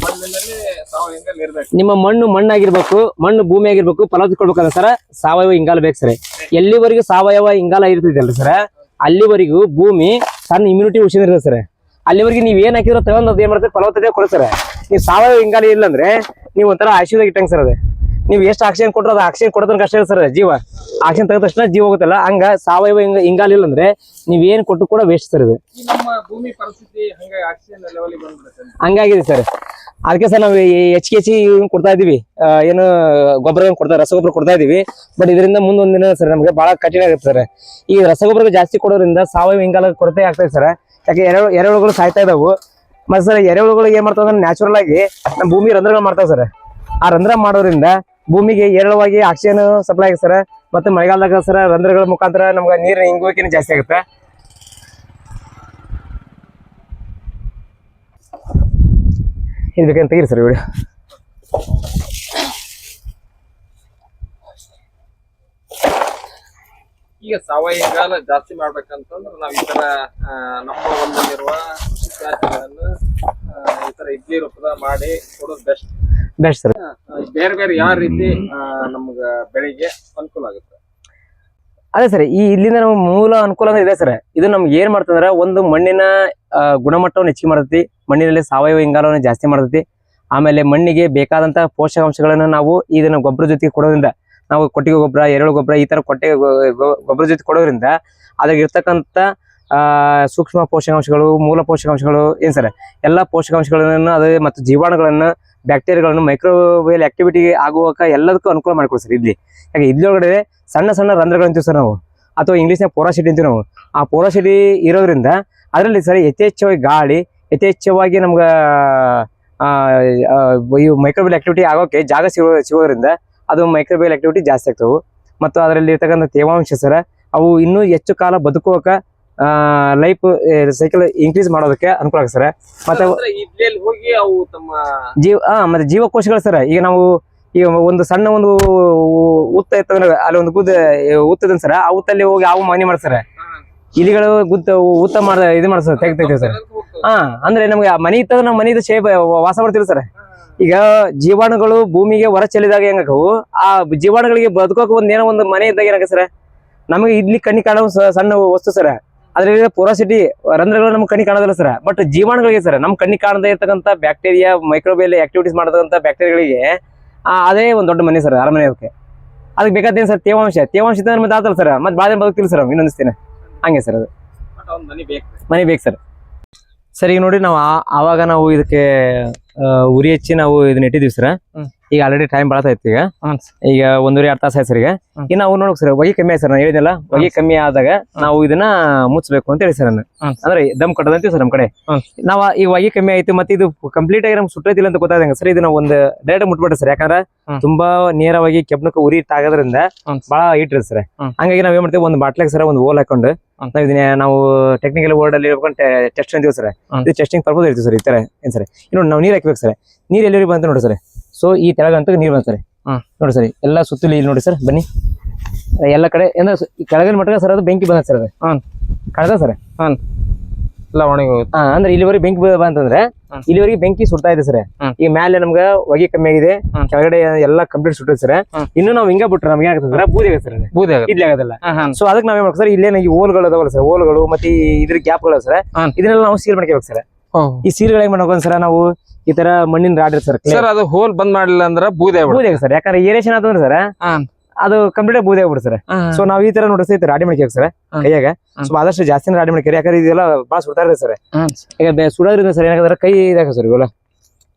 ಮಣ್ಣಿನಲ್ಲಿ ಸಾವಯವ ಇರ್ಬೇಕು. ನಿಮ್ಮ ಮಣ್ಣು ಮಣ್ಣಾಗಿರ್ಬೇಕು ಮಣ್ಣು ಭೂಮಿ ಆಗಿರ್ಬೇಕು ಫಲವತ್ತು ಕೊಡ್ಬೇಕಂದ್ರೆ ಸರ್ ಸಾವಯವ ಇಂಗಾಲ ಬೇಕು ಸರ್. ಎಲ್ಲಿವರೆಗೂ ಸಾವಯವ ಇಂಗಾಲ ಇರ್ತೈತಲ್ರಿ ಸರ್ ಅಲ್ಲಿವರೆಗೂ ಭೂಮಿ ಸಣ್ಣ ಇಮ್ಯುನಿಟಿ ಉಳಿಸಿದಿರ್ತದೆ ಸರ್. ಅಲ್ಲಿವರೆಗೆ ನೀವ್ ಏನ್ ಹಾಕಿರೋ ತಗೊಂಡ್ ಅದ್ ಏನ್ ಮಾಡ್ತಾರೆ ಫಲವತ್ತತೆ ಕೊಡ್ತಾರೆ ಸರ್. ನೀವು ಸಾವಯವ ಇಂಗಾಲ ಇಲ್ಲ ಅಂದ್ರೆ ನೀವು ಒಂಥರ ಆಶೀರ್ವಾದ ಇಟ್ಟಂಗೆ ಸರ್ ಅದು. ನೀವು ಎಷ್ಟು ಆಕ್ಸಿಜನ್ ಕೊಟ್ಟರೆ ಅದು ಆಕ್ಸಿಜನ್ ಕೊಡೋದನ್ನ ಕಷ್ಟ ಸರ್ ಜೀವ. ಆಕ್ಸಿಜನ್ ತೆಗೆದ ತಕ್ಷಣ ಜೀವ ಹೋಗುತ್ತಲ್ಲ ಹಂಗ ಸಾವಯವ ಹಿಂಗ ಇಂಗಾಲ ಇಲ್ಲ ಅಂದ್ರೆ ನೀವ್ ಏನ್ ಕೊಟ್ಟು ಕೂಡ ವೇಸ್ಟ್ ಸರ್ ಇದು. ಹಂಗಾಗಿದೆ ಸರ್. ಅದಕ್ಕೆ ಸರ್ ನಾವು ಎಚ್ ಕೆ ಸಿ ಕೊಡ್ತಾ ಇದೀವಿ. ಏನು ಗೊಬ್ಬರ ಕೊಡ್ತಾ ರಸಗೊಬ್ಬರ ಕೊಡ್ತಾ ಇದೀವಿ. ಬಟ್ ಇದರಿಂದ ಮುಂದೊಂದು ದಿನ ಸರ್ ನಮಗೆ ಬಹಳ ಕಠಿಣ ಆಗುತ್ತೆ ಸರ್. ಈ ರಸಗೊಬ್ಬರ ಜಾಸ್ತಿ ಕೊಡೋದ್ರಿಂದ ಸಾವಯವ ಇಂಗಾಲ ಕೊರತೆ ಆಗ್ತದೆ ಸರ್. ಯಾಕೆ ಎರೆ ಎರೆಹುಳುಗಳು ಸಾಯ್ತಾ ಇದಾವು. ಮತ್ತೆ ಸರ್ ಎರೆಹುಳುಗಳು ಏನ್ ಮಾಡ್ತಾವ ಅಂದ್ರೆ ನ್ಯಾಚುರಲ್ ಆಗಿ ನಮ್ಮ ಭೂಮಿ ರಂಧ್ರಗಳು ಮಾಡ್ತಾವೆ ಸರ್. ಆ ರಂಧ್ರ ಮಾಡೋದ್ರಿಂದ ಭೂಮಿಗೆ ಏರಳವಾಗಿ ಆಕ್ಸಿಜನ್ ಸಪ್ಲೈ ಆಗುತ್ತೆ ಸರ್ ಮತ್ತೆ ಮಳೆಗಾಲದಾಗ ಸರ್ ರಂಧ್ರಗಳ ಮುಖಾಂತರ ನಮ್ಗೆ ನೀರಿನ ಇಂಗುವಿಕೆ ಜಾಸ್ತಿ ಆಗುತ್ತೆ. ಇದು ಬೇಕಂತ ತೆಗೀರಿ ಸರ್ ವಿಡಿಯೋ ಈಗ ಸಾವಯವ ಜಾಸ್ತಿ ಮಾಡ್ಬೇಕಂತಂದ್ರೆ ನಾವು ಈ ತರ ನಮ್ಮ ಹೊಲದಲ್ಲಿರುವ ಈ ತರ ಇಡ್ಲಿ ರೂಪದ ಮಾಡಿ ಕೊಡೋದು ಬೆಸ್ಟ್ ಬೆಸ್ಟ್ ಸರ್ ಬೇರೆ ಬೇರೆ ಯಾವ ರೀತಿ ನಮ್ಗ ಬೆಳೆಗೆ ಅನುಕೂಲ ಆಗುತ್ತೆ? ಅದೇ ಸರ್ ಈ ಇಲ್ಲಿಂದ ನಮ್ಮ ಮೂಲ ಅನುಕೂಲ ಅಂದ್ರೆ ಇದೆ ಸರ್. ಇದು ನಮ್ಗೆ ಏನ್ ಮಾಡ್ತಂದ್ರ ಒಂದು ಮಣ್ಣಿನ ಗುಣಮಟ್ಟವನ್ನು ಹೆಚ್ಚಿಗೆ ಮಾಡ್ತೈತಿ. ಮಣ್ಣಿನಲ್ಲಿ ಸಾವಯವ ಇಂಗಾಲವನ್ನು ಜಾಸ್ತಿ ಮಾಡ್ತೈತಿ. ಆಮೇಲೆ ಮಣ್ಣಿಗೆ ಬೇಕಾದಂತ ಪೋಷಕಾಂಶಗಳನ್ನು ನಾವು ಇದನ್ನ ಗೊಬ್ಬರ ಜೊತೆಗೆ ಕೊಡೋದ್ರಿಂದ ನಾವು ಕೊಟ್ಟಿಗೆ ಗೊಬ್ಬರ ಎರೆಳು ಗೊಬ್ಬರ ಈ ತರ ಕೊಟ್ಟೆ ಗೊಬ್ಬರ ಜೊತೆ ಕೊಡೋದ್ರಿಂದ ಅದ್ರಾಗ ಇರ್ತಕ್ಕಂಥ ಆ ಸೂಕ್ಷ್ಮ ಪೋಷಕಾಂಶಗಳು ಮೂಲ ಪೋಷಕಾಂಶಗಳು ಏನ್ ಸರ್? ಎಲ್ಲಾ ಪೋಷಕಾಂಶಗಳನ್ನು ಅದೇ ಮತ್ತು ಜೀವಾಣುಗಳನ್ನು ಬ್ಯಾಕ್ಟೀರಿಯಾಗಳನ್ನು ಮೈಕ್ರೋವೇಲ್ ಆಕ್ಟಿವಿಟಿ ಆಗುವಾಗ ಎಲ್ಲದಕ್ಕೂ ಅನುಕೂಲ ಮಾಡ್ಕೊಡಿ ಸರ್ ಇಲ್ಲಿ. ಯಾಕೆ ಇದ್ರೊಳಗಡೆ ಸಣ್ಣ ಸಣ್ಣ ರಂಧ್ರಗಳು ಅಂತೀವಿ ಸರ್ ನಾವು. ಅಥವಾ ಇಂಗ್ಲೀಷ್ನಾಗ ಪೋರಾಸಿಟಿ ಅಂತೀವಿ ನಾವು. ಆ ಪೋರಾಸಿಟಿ ಇರೋದ್ರಿಂದ ಅದರಲ್ಲಿ ಸರ್ ಯಥೇಚ್ಛವಾಗಿ ಗಾಳಿ, ಯಥೇಚ್ಛವಾಗಿ ನಮ್ಗೆ ಈ ಮೈಕ್ರೋವೇಲ್ ಆಕ್ಟಿವಿಟಿ ಆಗೋಕೆ ಜಾಗ ಸಿಗೋ, ಸಿಗೋದ್ರಿಂದ ಅದು ಮೈಕ್ರೋವೇಲ್ ಆಕ್ಟಿವಿಟಿ ಜಾಸ್ತಿ ಆಗ್ತವೆ. ಮತ್ತು ಅದರಲ್ಲಿ ಇರ್ತಕ್ಕಂಥ ತೇವಾಂಶ ಸರ ಅವು ಇನ್ನೂ ಹೆಚ್ಚು ಕಾಲ ಬದುಕುವಕ ಲೈಫ್ ಸೈಕಲ್ ಇನ್ಕ್ರೀಸ್ ಮಾಡೋದಕ್ಕೆ ಅನುಕೂಲ ಆಗುತ್ತೆ ಸರ್. ಮತ್ತೆ ಹೋಗಿ ಅವು ತಮ್ಮ ಜೀವ ಆ ಮತ್ತೆ ಜೀವಕೋಶಗಳು ಸರ್. ಈಗ ನಾವು ಈಗ ಒಂದು ಸಣ್ಣ ಒಂದು ಉತ್ತ ಇತ್ತಂದ್ರೆ ಅಲ್ಲಿ ಒಂದು ಗುದ್ದ ಉತ್ತದ ಸರ್. ಆ ಉತ್ತಲ್ಲಿ ಹೋಗಿ ಅವು ಮನೆ ಮಾಡ್ತಾರೆ ಇಲಿಗಳು ಗುದ್ದ ಉತ್ತ ಮಾಡ ಇದು ಮಾಡ್ತಾರೆ ತೆಗಿತೈತೆ ಸರ್. ಹಾ ಅಂದ್ರೆ ನಮ್ಗೆ ಆ ಮನೆ ಇತ್ತಂದ್ರೆ ನಮ್ಮ ಮನೆದು ಶೇಪ್ ವಾಸ ಮಾಡ್ತೀವಿ ಸರ್. ಈಗ ಜೀವಾಣುಗಳು ಭೂಮಿಗೆ ಹೊರ ಚೆಲ್ಲಿದಾಗ ಹೆಂಗಾಕವು ಆ ಜೀವಾಣುಗಳಿಗೆ ಬದುಕೋಕೆ ಒಂದ್ ಏನೋ ಒಂದು ಮನೆ ಇದ್ದಾಗ ಏನಾಗ ಸರ್. ನಮಗೆ ಇಲ್ಲಿ ಕಣ್ಣಿ ಕಾಣೋ ಸಣ್ಣ ವಸ್ತು ಸರ್. ಅದ್ರಲ್ಲಿ ಪೊರಾಸಿಟಿ ರಂಧ್ರಗಳು ನಮ್ಗೆ ಕಣ್ಣಿ ಕಾಣೋದಿಲ್ಲ ಸರ್. ಬಟ್ ಜೀವಾಣುಗಳಿಗೆ ಸರ್ ನಮ್ ಕಣ್ಣಿ ಕಾಣದೇ ಇರ್ತಕ್ಕಂಥ ಬ್ಯಾಕ್ಟೀರಿಯಾ ಮೈಕ್ರೋಬೇಲ್ ಆಕ್ಟಿವಿಟೀಸ್ ಮಾಡತಕ್ಕಂಥ ಬ್ಯಾಕ್ಟೀರಿಯಾಗಳಿಗೆ ಅದೇ ಒಂದ್ ದೊಡ್ಡ ಮನೆ ಸರ್, ಅರಮನೆ ಅದಕ್ಕೆ ಅದಕ್ಕೆ ಬೇಕಾದೇನು ಸರ್, ತೇವಾಂಶ? ತೇವಾಂಶ ಮತ್ತೆ ಆತಲ್ಲ ಸರ್, ಮತ್ತೆ ಬಾಳೆ ಬದುಕ್ತಿಲ್ಲ ಸರ್ ಇನ್ನೊಂದಿಸ್ತೇನೆ ದಿನ ಹಂಗೆ ಸರ್ ಅದು. ಮನಿ ಬೇಕು ಸರ್. ಸರ್, ಈಗ ನೋಡಿ ನಾವು ಆವಾಗ ನಾವು ಇದಕ್ಕೆ ಉರಿ ಹಚ್ಚಿ ನಾವು ಇದನ್ನ ಇಟ್ಟಿದ್ದೀವಿ ಸರ್. ಈಗ ಆಲ್ರೆಡಿ ಟೈಮ್ ಬಳತ ಐತಿ ಈಗ. ಈಗ ಒಂದೂವರೆ ಎರಡು ತಾಸು ಆಯ್ತು ಸರ್ ಈಗ. ಇನ್ನು ನಾವು ನೋಡಕ್ ಸರ್ ಹೊಗೆ ಕಮ್ಮಿ ಆಯ್ತು ಸರ್ ನಾನು ಹೇಳಿದಲ್ಲ ಹೊಗೆ ಕಮ್ಮಿ ಆದಾಗ ನಾವು ಇದನ್ನ ಮುಚ್ಚಬೇಕು ಅಂತ ಹೇಳಿ ಸರ್ ನಾನು. ಅಂದ್ರೆ ದಮ್ ಕಟ್ಟದಂತೀವಿ ಸರ್ ನಮ್ ಕಡೆ. ನಾವು ಈ ಹೊಗೆ ಕಮ್ಮಿ ಆಯ್ತು ಮತ್ತೆ ಇದು ಕಂಪ್ಲೀಟ್ ಆಗಿ ನಮ್ಗೆ ಸುಟ್ಟೈತಿಲ್ಲ ಅಂತ ಗೊತ್ತಾದಂಗ ಸರ್ ಇದನ್ನ ಒಂದು ಡೈರೆಕ್ಟ್ ಮುಟ್ಬಿಟ್ರೆ ಸರ್. ಯಾಕಂದ್ರೆ ತುಂಬಾ ನೇರವಾಗಿ ಕೆಬ್ಬನಕ ಉರಿ ತಾಗೋದ್ರಿಂದ. ಬಹಳ ಹೀಟ್ ಸರ್. ಹಂಗಾಗಿ ನಾವ್ ಏನ್ ಮಾಡ್ತೀವಿ ಒಂದು ಬಾಟ್ಲಾಗ ಸರ್ ಒಂದು ಓಲ್ ಹಾಕೊಂಡು. ನಾವ್ ಇದನ್ನ ನಾವು ಟೆಕ್ನಿಕಲ್ ವರ್ಡ್ ಅಲ್ಲಿ ಟೆಸ್ಟ್ ಅಂತೀವಿ ಸರ್. ಇದು ಟೆಸ್ಟಿಂಗ್ ಪರ್ಪಸ್ ಇರ್ತೀವಿ ಸರ್ ಈ ತರ ಏನ್ ಸರ್. ಇನ್ನು ನಾವು ನೀರ್ ಹಾಕ್ಬೇಕು ಸರ್. ನೀರ್ ಎಲ್ಲಿ ಬಂತ ನೋಡಿ ಸರ್. ಸೊ ಈ ತೆಳಗಂತೂ ನೀರು ಬಂದ ಸರ್ ನೋಡಿ ಸರ್ ಎಲ್ಲ ಸುತ್ತಲೂ ಇಲ್ಲಿ ನೋಡಿ ಸರ್ ಬನ್ನಿ. ಎಲ್ಲ ಕಡೆ ಏನ ಕೆಳಗಿನ ಮಟ್ಟ ಸರ್ ಅದು ಬೆಂಕಿ ಬಂದ ಸರ್ ಅದು. ಕಳೆದ ಸರ್. ಎಲ್ಲ ಒಣಗಿ ಹಾ ಅಂದ್ರೆ ಇಲ್ಲಿವರೆಗೆ ಬೆಂಕಿ ಬಂತಂದ್ರೆ ಇಲ್ಲಿವರೆಗೆ ಬೆಂಕಿ ಸುಡ್ತಾ ಇದೆ ಸರ್. ಈ ಮೇಲೆ ನಮ್ಗೆ ಹೊಗೆ ಕಮ್ಮಿ ಆಗಿದೆ. ಕೆಳಗಡೆ ಎಲ್ಲ ಕಂಪ್ಲೀಟ್ ಸುಟ್ಟಿದೆ ಸರ್. ಇನ್ನು ನಾವು ಹಿಂಗ ಬಿಟ್ರೆ ನಮ್ಗೆ ಆಗುತ್ತೆ ಸರ್? ಬೂದಿ ಆಗುತ್ತೆ ಸರ್ ಬೂದಿ ಆಗುತ್ತೆ. ಇಡ್ಲಿ ಆಗೋದಿಲ್ಲ. ಹಾ ಹಾ. ಸೊ ಅದಕ್ಕೆ ನಾವೇನ್ ಮಾಡ್ಬೇಕು ಸರ್? ಇಲ್ಲೇನ ಈ ಓಲ್ಗಳು ಅದಾವಲ್ಲ ಸರ್ ಓಲ್ಗಳು ಮತ್ತೆ ಇದ್ರ ಗ್ಯಾಪ್ಗಳು ಸರ್. ಇದನ್ನೆಲ್ಲ ನಾವು ಸೀಲ್ ಮಾಡ್ಕೋಬೇಕು ಸರ್. ಈ ಸೀಲ್ಗಳಿಗೆ ಮಾಡ್ಬೇಕು ಸರ್ ನಾವು ಈ ತರ ಮಣ್ಣಿನ ರಾಡ್ ಸರ್ ಸರ್ ಅದು ಹೋಲ್ ಬಂದ್ ಮಾಡಲಿಲ್ಲ ಅಂದ್ರೆ ಬೂದಿ ಬೂದೇ ಸರ್ ಯಾಕಂದ್ರೆ ಏರಿಯೇಷನ್ ಆತಂದ್ರೆ ಸರ್. ಅದು ಕಂಪ್ಲೀಟ್ ಬೂದಿ ಆಗ್ಬಿಡುತ್ತೆ ಸರ್ ಸೊ ನಾವ್ ಈ ತರ ನೋಡ್ರಿ ಈ ರಾಡಿ ಮಾಡಿ ಸರ್ ಕೈಯಾಗ. ಸೊ ಆದಷ್ಟು ಜಾಸ್ತಿ ರಾಡಿ ಮಾಡ್ಕರಿ ಯಾಕಂದ್ರೆ ಇದೆಲ್ಲ ಬಾಳ ಸುಡ್ತಾ ಇರ್ತದೆ ಸರ್ ಈಗ ಸುಡೋದ್ರಿಂದ ಸರ್ ಏನಾಗಂದ್ರೆ ಕೈ ಇದಾಗ ಸರ್ ಇವೆಲ್ಲ.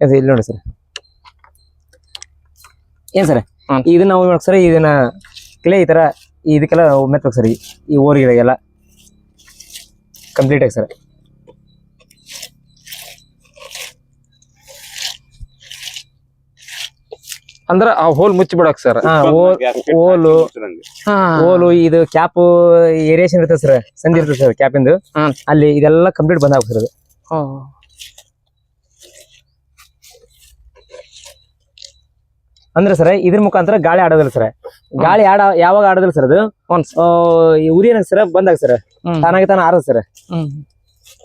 ಇಲ್ಲಿ ನೋಡಿ ಸರ್ ಏನ್ ಸರ್. ಇದನ್ನ ನಾವು ಮಾಡ್ಬೇಕು ಸರ್ ಇದನ್ನ ಕ್ಲೇ ಈ ತರ ಇದಕ್ಕೆಲ್ಲ ಮೆತ್ತ ಸರ್ ಈ- ಎಲ್ಲಾ ಕಂಪ್ಲೀಟ್ ಆಗಿ ಸರ್ ಅಂದ್ರ ಆ ಹೋಲ್ ಮುಚ್ಚಿ ಬಿಡಕ್ ಸರ್ ಹೋಲು ಹೋಲು. ಇದು ಕ್ಯಾಪ್ ಏರಿಯೇಷನ್ ಇರ್ತದೆ ಸರ್ ಸಂಜೆ ಇರ್ತದೆ ಸರ್ ಕ್ಯಾಪಿಂದು. ಅಲ್ಲಿ ಇದೆಲ್ಲ ಕಂಪ್ಲೀಟ್ ಬಂದ್ ಸರ್ ಅದು. ಅಂದ್ರೆ ಸರ್ ಇದ್ರ ಮುಖಾಂತರ ಗಾಳಿ ಆಡೋದಿಲ್ಲ ಸರ್ ಗಾಳಿ ಆಡ ಯಾವಾಗ ಆಡೋದಿಲ್ಲ ಸರ್ ಅದು? ಉರಿ ಏನಾಗ ಸರ್ ಬಂದಾಗ ಸರ್. ತಾನಾಗಿ ತಾನ ಆರದ ಸರ್ ಹ್ಮ್.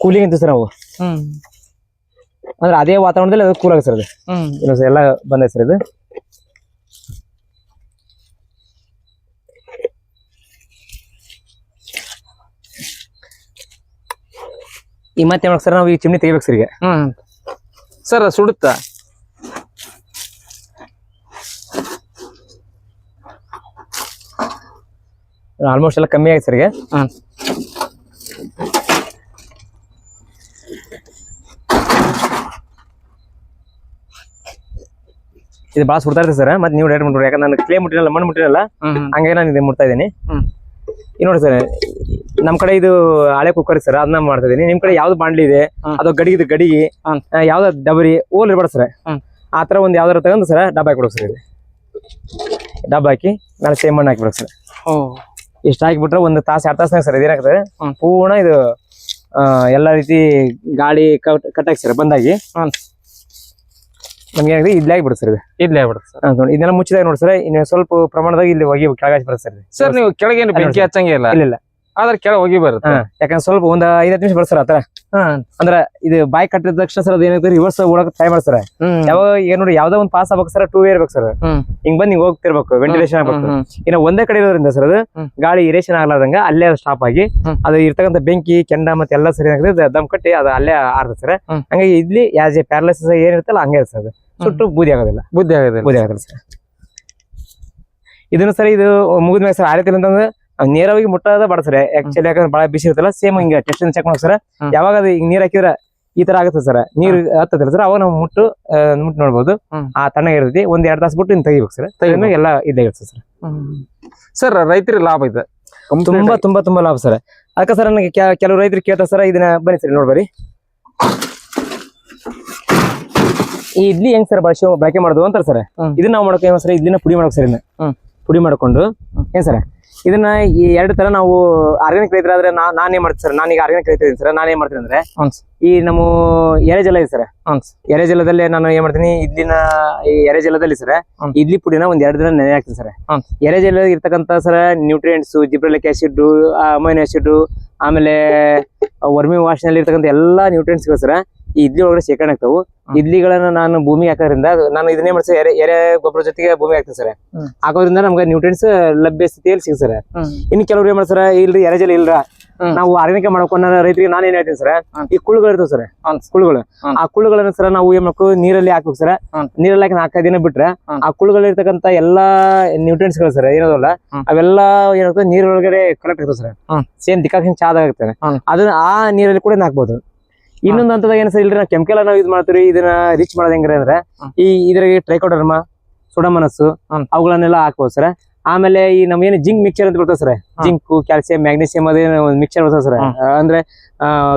ಕೂಲಿಂಗ್ ಅಂತ ಸರ್ ಅವು ಅಂದ್ರೆ ಅದೇ ವಾತಾವರಣದಲ್ಲಿ ಅದು ಕೂಲ್ ಆಗುತ್ತೆ ಸರ್ ಅದು. ಎಲ್ಲ ಬಂದೈತೆ ಸರ್ ಇದು. ಈ ಮತ್ತೆ ಸರ್ ನಾವು ಈ ಚಿಮ್ನಿ ತೆಗಿಬೇಕು ಸರ್ ಈಗ. ಹ್ಮ್. ಸರ್ ಸುಡುತ್ತಾ? ಆಲ್ಮೋಸ್ಟ್ ಎಲ್ಲ ಕಮ್ಮಿ ಆಗಿದೆ ಸರ್ ಈಗ. ಹ್ಮ್. ಇದು ಭಾಳ ಸುಡ್ತಾ ಇರ್ತದೆ ಸರ್ ಮತ್ತೆ ನೀವು ಡೈರೆಕ್ಟ್ ಮಾಡ್ಬಿಡಿ ಯಾಕಂದ್ರೆ ನಾನು ಕ್ಲೇ ಮುಟ್ಟಿರಲ್ಲ ಮಣ್ಣು ಮುಟ್ಟಿರಲ್ಲ ಹಂಗಾಗಿ ನಾನು ಇದು ಮುಟ್ತಾ ಇದ್ದೀನಿ. ನೋಡಿ ಸರ್ ನಮ್ ಕಡೆ ಇದು ಹಳೆ ಕುಕ್ಕರ್ ಸರ್ ಅದನ್ನ ಮಾಡ್ತಾ ಇದೀನಿ ನಿಮ್ ಕಡೆ ಯಾವ್ದು ಬಾಂಡ್ಲಿ ಇದೆ? ಅದು ಗಡಿಗೆ ಗಡಿಗೆ. ಯಾವ್ದ ಡಬರಿ? ಓಲ್ ಇರ್ಬಾರ್ದು ಸರ್. ಆ ತರ ಒಂದ್ ಯಾವ್ದಾರ ತಗೊಂಡು ಸರ್ ಡಬ್ಬ ಹಾಕಿ ಸರ್ ಇದು ಡಬ್ಬ ಹಾಕಿ ನಾನು ಸೇಮ್ ಮಣ್ಣು ಹಾಕಿಬಿಡೋದು ಸರ್. ಇಷ್ಟ ಹಾಕಿಬಿಟ್ರೆ ಒಂದು ತಾಸು ಎರಡು ತಾಸ್ನಾಗ ಸರ್ ಇದೇನಾಗ್ತದೆ. ಪೂರ್ಣ ಇದು ಎಲ್ಲಾ ರೀತಿ ಗಾಳಿ ಕಟ್ ಕಟ್ಟಾಗಿ ಸರ್ ಬಂದಾಗಿ. ನಮ್ಗೆ ಏನಾಗಿದೆ? ಇಡ್ಲಿ ಆಗ್ಬಿಡುತ್ತೆ ಸರ್ ಇದು. ಇಡ್ಲಿ ಆಗ್ಬಿಡುತ್ತೆ ಸರ್. ನೋಡಿ ಮುಚ್ಚಿದಾಗ ನೋಡಿ ಸರ್ ಇನ್ನು ಸ್ವಲ್ಪ ಪ್ರಮಾಣದಾಗ ಇಲ್ಲಿ ಹೋಗಿ ಕೆಳಗಾಗಿ ಬರುತ್ತೆ ಸರ್. ಸರ್ ನೀವು ಕೆಳಗೇನು ಬೆಂಕಿ ಹಚ್ಚಂಗೆ ಇಲ್ಲ ಇಲ್ಲ. ಇಲ್ಲ ಆದ್ರೆ ಕೆಳ ಹೋಗಿ ಬರುತ್ತೆ. ಯಾಕಂದ್ರೆ ಸ್ವಲ್ಪ ಒಂದ್ ಐದ್ ಹತ್ತು ನಿಮಿಷ ಬರ್ಸರ್ ಆತರ ಅಂದ್ರ ಇದು ಬಾಯ್ ಕಟ್ಟಿದ ತಕ್ಷಣ ಸರ್ ಅದು ಏನಾಗ್ತದೆ ರಿವರ್ಸ್ ಓಡಕ್ ಟ್ರೈ ಮಾಡ್ತಾರ. ಯಾವಾಗ ಏನ್ ನೋಡಿ ಯಾವ್ದೋ ಒಂದ್ ಪಾಸ್ ಆಗ್ಬೇಕು ಸರ್ ಟೂ ವೇ ಇರ್ಬೇಕು ಸರ್. ಹಿಂಗ್ ಬಂದ್ ಹಿಂಗ್ ಹೋಗ್ತಿರ್ಬೇಕು ವೆಂಟಿಲೇಷನ್ ಆಗ್ಬೇಕು. ಇನ್ನ ಒಂದೇ ಕಡೆ ಇರೋದ್ರಿಂದ ಸರ್ ಅದು. ಗಾಳಿ ಇರೇಷನ್ ಆಗ್ಲಾರ್ದಂಗ ಅಲ್ಲೇ ಸ್ಟಾಪ್ ಆಗಿ. ಅದು ಇರ್ತಕ್ಕಂಥ ಬೆಂಕಿ ಕೆಂಡ ಮತ್ತೆ ಎಲ್ಲ ಸರಿ ಏನಾಗ್ತದೆ ದಮ್ ಕಟ್ಟಿ ಅದು ಅಲ್ಲೇ ಆರ್ತದೆ ಸರ್. ಹಂಗ ಹಂಗಾಗಿ ಇಡ್ಲಿ ಆಸ್ ಎ ಪ್ಯಾರಲೈಸಿಸ್ ಏನಿರ್ತಲ್ಲ ಹಂಗೆ ಇರ್ತದೆ ಅದು. ಸುಟ್ಟು ಬೂದಿ ಆಗೋದಿಲ್ಲ. ಬುದ್ಧಿ ಆಗೋದಿಲ್ಲ. ಬೂದಿ ಆಗೋದಿಲ್ಲ ಸರ್. ಇದನ್ನ ಸರ್ ಇದು ಮುಗಿದ್ಮೇಲೆ ಸರ್ ಆರತಿಲ್ಲ ಅಂತಂದ್ರೆ ನೇರವಾಗಿ ಮುಟ್ಟದ ಬಾಡ ಸರ್. ಆಕ್ಚುಲಿ ಯಾಕಂದ್ರೆ ಬಹಳ ಬಿಸಿ ಇರ್ತಲ್ಲ ಸೇಮ್ ಹಿಂಗ ಟೆಸ್ಟ್ ಚೆಕ್ ಮಾಡಿ ಸರ್. ಯಾವಾಗ ಅದು ಹಿಂಗ್ ನೀರ್ ಹಾಕಿದ್ರ ಈ ತರ ಆಗುತ್ತೆ ಸರ್. ನೀರ್ ಹತ್ತದಿಲ್ಲ ಸರ್. ಅವಾಗ ನಾವು ಮುಟ್ಟು ಆ, ಮುಟ್ಟು ನೋಡ್ಬೋದು. ಆ ತಣ್ಣಗೆ ಇರ್ತೈತಿ. ಒಂದ್ ಎರಡ್ ತಾಸು ಬಿಟ್ಟು ಇನ್ ತೆಗಿಬೇಕು ಸರ್. ತೆಗಿದ್ಮೇಲೆ ಎಲ್ಲ ಇರ್ತದೆ ಸರ್. ಸರ್ ರೈತರಿಗೆ ಲಾಭ ಇದೆ. ತುಂಬಾ ತುಂಬಾ ತುಂಬಾ ಲಾಭ ಸರ್. ಅದಕ್ಕೆ ಸರ್ ನನಗೆ ಕೆಲವು ರೈತರು ಕೇಳ್ತಾರೆ ಸರ್. ಇದನ್ನ ಬನ್ನಿ ಸರ್ ನೋಡ್ಬರಿ ಈ ಇಡ್ಲಿ ಹೆಂಗ್ ಸರ್ ಬಳಸಿ ಬಳಕೆ ಮಾಡೋದು ಅಂತಾರೆ ಸರ್. ಇದನ್ನ ನಾವು ಮಾಡೋಕೆ ಸರ್? ಇಡ್ಲಿನ ಪುಡಿ ಮಾಡೋಕೆ ಸರ್ ಇದನ್ನ ಪುಡಿ ಮಾಡ್ಕೊಂಡು. ಏನ್ ಸರ್? ಇದನ್ನ ಈ ಎರಡು ತರ ನಾವು ಆರ್ಗ್ಯಾನಿಕ್ ರೈತರ ಆದ್ರೆ ನಾ ನಾನೇನ್ ಮಾಡ್ತೀನಿ ಸರ್ ನಾನೀಗ ಆರ್ಗ್ಯಾನಿಕ್ ರೈತ ಸರ್ ನಾನೇನ್ ಮಾಡ್ತೀನಿ ಅಂದ್ರೆ. ಈ ನಮ್ಮ ಎರೆಜಲ ಇದೆ ಸರ್ ಹ್ಮ್. ಎರೆಜಲದಲ್ಲಿ ನಾನು ಏನ್ ಮಾಡ್ತೀನಿ ಇಡ್ಲಿನ ಈ ಎರೆಜಲದಲ್ಲಿ ಸರ್ ಹ್ಮ್. ಇಡ್ಲಿ ಪುಡಿನ ಒಂದ್ ಎರಡು ದಿನ ನೆನೆ ಹಾಕ್ತೀನಿ ಸರ್ ಹ್ಮ್. ಎರೆಜಲ ಇರ್ತಕ್ಕಂತ sir nutrients gibberellic acid amine acid ಆಮೇಲೆ ವರ್ಮಿ ವಾಶ್ನಲ್ಲಿ ಇರ್ತಕ್ಕಂಥ ಎಲ್ಲಾ ನ್ಯೂಟ್ರಿಯೆಂಟ್ಸ್ ಸರ್ ಈ ಇಡ್ಲಿ ಒಳಗಡೆ ಶೇಖರಣೆ ಆಗ್ತಾವು. ಇಡ್ಲಿಗಳನ್ನ ನಾನು ಭೂಮಿ ಹಾಕೋದ್ರಿಂದ ನಾನು ಇದನ್ನೇ ಮಾಡ್ಸಿ ಎರೆ ಎರೆ ಗೊಬ್ಬರ ಜೊತೆಗೆ ಭೂಮಿ ಹಾಕ್ತೀನಿ ಸರ್. ಹಾಕೋದ್ರಿಂದ ನಮ್ಗೆ ನ್ಯೂಟ್ರಿಯನ್ಸ್ ಲಭ್ಯ ಸ್ಥಿತಿಯಲ್ಲಿ ಹ್ಮ್. ಇನ್ನು ಕೆಲವ್ರು ಏನ್ ಮಾಡ್ತಾರ ಇಲ್ರಿ ಎರೆಜಲ್ ಇಲ್ರ. ನಾವು ಆರ್ಗಾನಿಕ್ ಮಾಡ್ಕೊಂಡ ರೈತರಿಗೆ ನಾನು ಏನ್ ಹೇಳ್ತೀನಿ ಸರ್ ಈ ಕುಳ್ಳುಗಳು ಇರ್ತವೆ ಸರ್ ಕುಳ್ಳುಗಳು ಕುಳುಗಳು ಆ ಕುಳ್ಳುಗಳನ್ನ ಸರ್ ನಾವು ಏನ್ ಮಾಡ್ಕೋ ನೀರಲ್ಲಿ ಹಾಕ್ಬೇಕು ಸರ್. ನೀರಲ್ಲಿ ಹಾಕಿ ನಾಲ್ಕೈದು ದಿನ ಬಿಟ್ರೆ ಆ ಕುಳುಗಳು ಇರತಕ್ಕಂತ ಎಲ್ಲಾ ನ್ಯೂಟ್ರಿಯನ್ಸ್ಗಳು ಸರ್ ಏನದಲ್ಲ. ಅವೆಲ್ಲ ಏನಾಗ್ತದೆ ನೀರೊಳಗಡೆ ಕಲೆಕ್ಟ್ ಆಗ್ತದೆ ಸರ್. ಸೇಮ್ ದಿಕ್ಕಾಕ್ಷನ್ ಚಾದಾಗ ಆಗ್ತದೆ ಅದನ್ನ ಆ ನೀರಲ್ಲಿ ಕೂಡ ಹಾಕ್ಬೋದು ಇನ್ನೊಂದು ಹಂತದಾಗ ಏನ್ ಸರ್ ಇಲ್ರಿ ನಾವು ಕೆಮಿಕಲ್ ನಾವು ಯೂಸ್ ಮಾಡ್ತೀವಿ ಇದನ್ನ ರಿಚ್ ಮಾಡೋದ್ ಹೆಂಗ್ರಿ ಅಂದ್ರೆ ಈ ಇದ್ರಾಗ ಟ್ರೈಕೋಡರ್ಮ ಸುಡಮನಸ್ಸು. ಅವುಗಳನ್ನೆಲ್ಲ ಹಾಕ್ಬೋದು ಸರ್. ಆಮೇಲೆ ಈ ನಮ್ಗೇನು ಜಿಂಕ್ ಮಿಕ್ಚರ್ ಅಂತ ಬರ್ತದೆ ಸರ್. ಜಿಂಕ್ ಕ್ಯಾಲ್ಸಿಯಂ ಮ್ಯಾಗ್ನೀಸಿಯಂ ಅದೇನು ಮಿಕ್ಚರ್ ಬರ್ತದೆ ಸರ್. ಅಂದ್ರೆ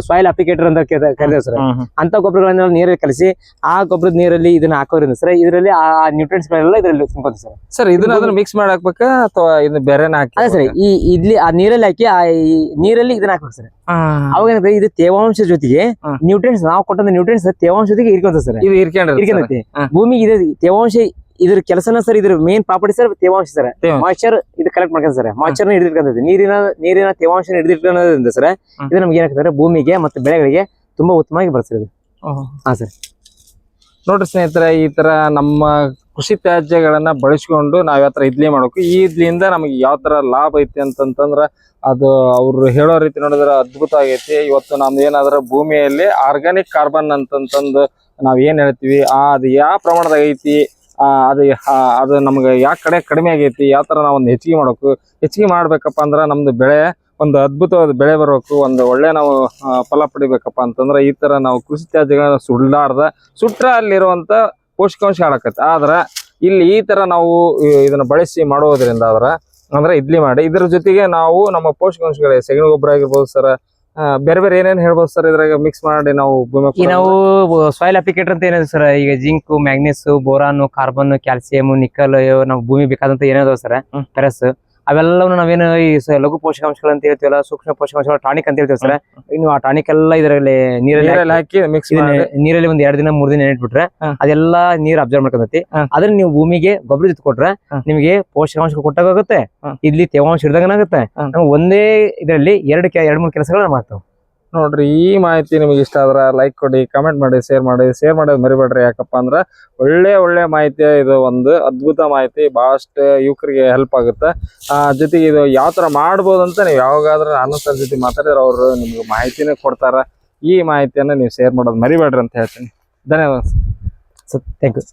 ಸಾಯಿಲ್ ಅಪ್ಲಿಕೇಟರ್ ಅಂತ ಕರೀತಾರೆ ಸರ್. ಅಂತ ಗೊಬ್ಬರಗಳನ್ನ ನೀರಲ್ಲಿ ಕಲಸಿ ಆ ಗೊಬ್ಬರದ ನೀರಲ್ಲಿ ಇದನ್ನ ಹಾಕೋದ್ರಿಂದ ಸರ್ ಇದರಲ್ಲಿ ಆ ನ್ಯೂಟ್ರಿಯೆಂಟ್ಸ್ ಗಳೆಲ್ಲ ಇದರಲ್ಲಿ ತುಂಬುತ್ತೆ ಸರ್. ಸರ್ ಇದನ್ನ ಅದನ್ನ ಮಿಕ್ಸ್ ಮಾಡಿ ಹಾಕ್ಬೇಕಾ ಅಥವಾ ಇದನ್ನ ಬೇರೆನ ಹಾಕಿ ಅದೇ ಸರ್ ಈ ಇಡ್ಲಿ ಆ ನೀರಲ್ಲಿ ಹಾಕಿ ಆ ನೀರಲ್ಲಿ ಇದನ್ನ ಹಾಕ್ಬೇಕು ಸರ್. ಅವಾಗ ಇದು ತೇವಾಂಶ ಜೊತೆಗೆ ನ್ಯೂಟ್ರಿಯನ್ಸ್ ನ್ಯೂಟ್ರಿಯೆಂಟ್ಸ್ ನಾವು ಕೊಟ್ಟಂತ ನ್ಯೂಟ್ರಿಯೆಂಟ್ಸ್ ತೇವಾಂಶ ಜೊತೆಗೆ ಇರ್ಕೊಂತ ಸರ್. ಇದು ಇರ್ಕೊಂಡ್ರೆ ಭೂಮಿಗೆ ಇದೆ ತೇವಾಂಶ ಇದ್ರ ಕೆಲಸನ ಸರ್ ಇದ್ರ ಮೇನ್ ಪ್ರಾಪರ್ಟಿ ಸರ್ ತೇವಾಂಶ ಸರ್. ಮಾಯ್ಚರ್ ಇದು ಕಲೆಕ್ಟ್ ಮಾಡ್ಕೊಂಡ್ ಸರ್ ಮಾಯ್ಚರ್ ಹಿಡಿದಿಟ್ಕೊಂತೈತಿ ನೀರಿನ ನೀರಿನ ತೇವಾಂಶ ಹಿಡಿದಿಟ್ಕೊಳ್ಳೋದ್ರಿಂದ ಸರ್. ಇದು ನಮ್ಗೆ ಏನಾಗ್ತದೆ ಭೂಮಿಗೆ ಮತ್ತೆ ಬೆಳೆಗಳಿಗೆ ತುಂಬಾ ಉತ್ತಮವಾಗಿ ಬರ್ತದೆ ಇದು. ಹಾ ಸರ್ ನೋಡ್ರಿ ಸ್ನೇಹಿತರೆ ಈ ತರ ನಮ್ಮ ಕೃಷಿ ತ್ಯಾಜ್ಯಗಳನ್ನ ಬಳಸ್ಕೊಂಡು ನಾವ್ ಯಾವ ತರ ಇಡ್ಲಿ ಮಾಡ್ಬೇಕು. ಈ ಇಡ್ಲಿಯಿಂದ ನಮಗೆ ಯಾವ ತರ ಲಾಭ ಐತಿ ಅಂತಂತಂದ್ರ ಅದು ಅವ್ರು ಹೇಳೋ ರೀತಿ ನೋಡಿದ್ರೆ ಅದ್ಭುತ ಆಗೈತಿ. ಇವತ್ತು ನಮ್ದು ಏನಾದ್ರ ಭೂಮಿಯಲ್ಲಿ ಆರ್ಗಾನಿಕ್ ಕಾರ್ಬನ್ ಅಂತಂತಂದು ನಾವ್ ಏನ್ ಹೇಳ್ತೀವಿ ಆ ಅದು ಯಾವ ಪ್ರಮಾಣದಾಗ ಐತಿ ಅದು ಅದು ನಮ್ಗೆ ಯಾವ ಕಡೆ ಕಡಿಮೆ ಆಗೈತಿ, ಯಾವ ತರ ನಾವು ಒಂದು ಹೆಚ್ಚಿಗೆ ಮಾಡ್ಬೇಕು, ಹೆಚ್ಚಿಗೆ ಮಾಡ್ಬೇಕಪ್ಪ ಅಂದ್ರೆ ನಮ್ದು ಬೆಳೆ, ಒಂದು ಅದ್ಭುತವಾದ ಬೆಳೆ ಬರಬೇಕು, ಒಂದು ಒಳ್ಳೆ ನಾವು ಫಲ ಪಡಿಬೇಕಪ್ಪ ಅಂತಂದ್ರೆ ಈ ತರ ನಾವು ಕೃಷಿ ತ್ಯಾಜ್ಯಗಳನ್ನ ಸುಡ್ಲಾರ್ದ, ಸುಟ್ರ ಅಲ್ಲಿರುವಂತ ಪೋಷಕಾಂಶ ಹಾಳಾಕತ್ತೆ ಆದ್ರ ಇಲ್ಲಿ ಈ ತರ ನಾವು ಇದನ್ನು ಇದನ್ನ ಬಳಸಿ ಮಾಡೋದ್ರಿಂದ ಆದ್ರ, ಅಂದ್ರೆ ಇಡ್ಲಿ ಮಾಡಿ, ಇದ್ರ ಜೊತೆಗೆ ನಾವು ನಮ್ಮ ಪೋಷಕಾಂಶಗಳ, ಸೆಗಣಿ ಗೊಬ್ಬರ ಆಗಿರ್ಬೋದು ಸರ್ ಬೇರೆ ಬೇರೆ ಏನೇನ್ ಹೇಳ್ಬೋದು ಸರ್ ಇದ್ರಾಗ ಮಿಕ್ಸ್ ಮಾಡಿ ನಾವು ಭೂಮಿ ನಾವು ಸಾಯಿಲ್ ಅಪ್ಲಿಕೇಟರ್ ಅಂತ ಏನಿದೆ ಸರ್ ಈಗ zinc magnesium boron carbon calcium nickel ನಾವು ಭೂಮಿ ಬೇಕಾದಂತ ಏನಿದಾವ ಸರ್ ಹ್ಮ್. ಫೆರಸ್ ಅವೆಲ್ಲವನ್ನು ನಾವೇನು ಈ ಲಘು ಪೋಷಕಾಂಶಗಳು ಅಂತ ಹೇಳ್ತೀವಲ್ಲ ಸೂಕ್ಷ್ಮ ಪೋಷಕಾಂಶಗಳು ಟಾನಿಕ್ ಅಂತ ಹೇಳ್ತೀವಿ ಸರ್ ಇನ್ನು ಆ ಟಾನಿಕ್ ಎಲ್ಲ ಇದರಲ್ಲಿ ನೀರಲ್ಲಿ ಹಾಕಿ ಮಿಕ್ಸ್ ನೀರಲ್ಲಿ ಒಂದ್ ಎರಡ್ ದಿನ ಮೂರ್ ದಿನ ನೆಟ್ಬಿಟ್ರೆ ಹ್ಮ್. ಅದೆಲ್ಲ ನೀರ್ ಅಬ್ಸರ್ವ್ ಮಾಡ್ಕೊಂಡತಿ. ಅದನ್ನ ನೀವು ಭೂಮಿಗೆ ಗೊಬ್ಬರ ಜೊತೆ ಕೊಟ್ರೆ ನಿಮಗೆ ಪೋಷಕಾಂಶ ಕೊಟ್ಟಾಗುತ್ತೆ. ಇಲ್ಲಿ ತೇವಾಂಶ. ನಮ್ಗೆ ಒಂದೇ ಇದರಲ್ಲಿ ಎರಡು ಎರಡ್ ಮೂರು ಕೆಲಸಗಳು ಮಾಡ್ತಾವ ನೋಡ್ರಿ, ಈ ಮಾಹಿತಿ ನಿಮಗೆ ಇಷ್ಟ ಆದ್ರೆ ಲೈಕ್ ಕೊಡಿ ಕಮೆಂಟ್ ಮಾಡಿ ಶೇರ್ ಮಾಡಿ. ಶೇರ್ ಮಾಡೋದು ಮರಿಬೇಡ್ರಿ. ಯಾಕಪ್ಪ ಅಂದ್ರೆ ಒಳ್ಳೆ ಒಳ್ಳೆ ಮಾಹಿತಿ ಇದು ಒಂದು ಅದ್ಭುತ ಮಾಹಿತಿ. ಬಹಳಷ್ಟು ಯುವಕರಿಗೆ ಹೆಲ್ಪ್ ಆಗುತ್ತೆ. ಜೊತೆಗೆ ಇದು ಯಾವ ತರ ಮಾಡ್ಬೋದು ಅಂತ ನೀವು ಯಾವಾಗಾದ್ರೂ ಅನ್ನಿಸ್ತಾರ ಜೊತೆ ಮಾತಾಡಿದ್ರೆ ಅವರು ನಿಮ್ಗೆ ಮಾಹಿತಿನೇ ಕೊಡ್ತಾರೆ. ಈ ಮಾಹಿತಿಯನ್ನ ನೀವು ಶೇರ್ ಮಾಡೋದು ಮರಿಬೇಡ್ರಿ ಅಂತ ಹೇಳ್ತೀನಿ. ಧನ್ಯವಾದ. Sir thank you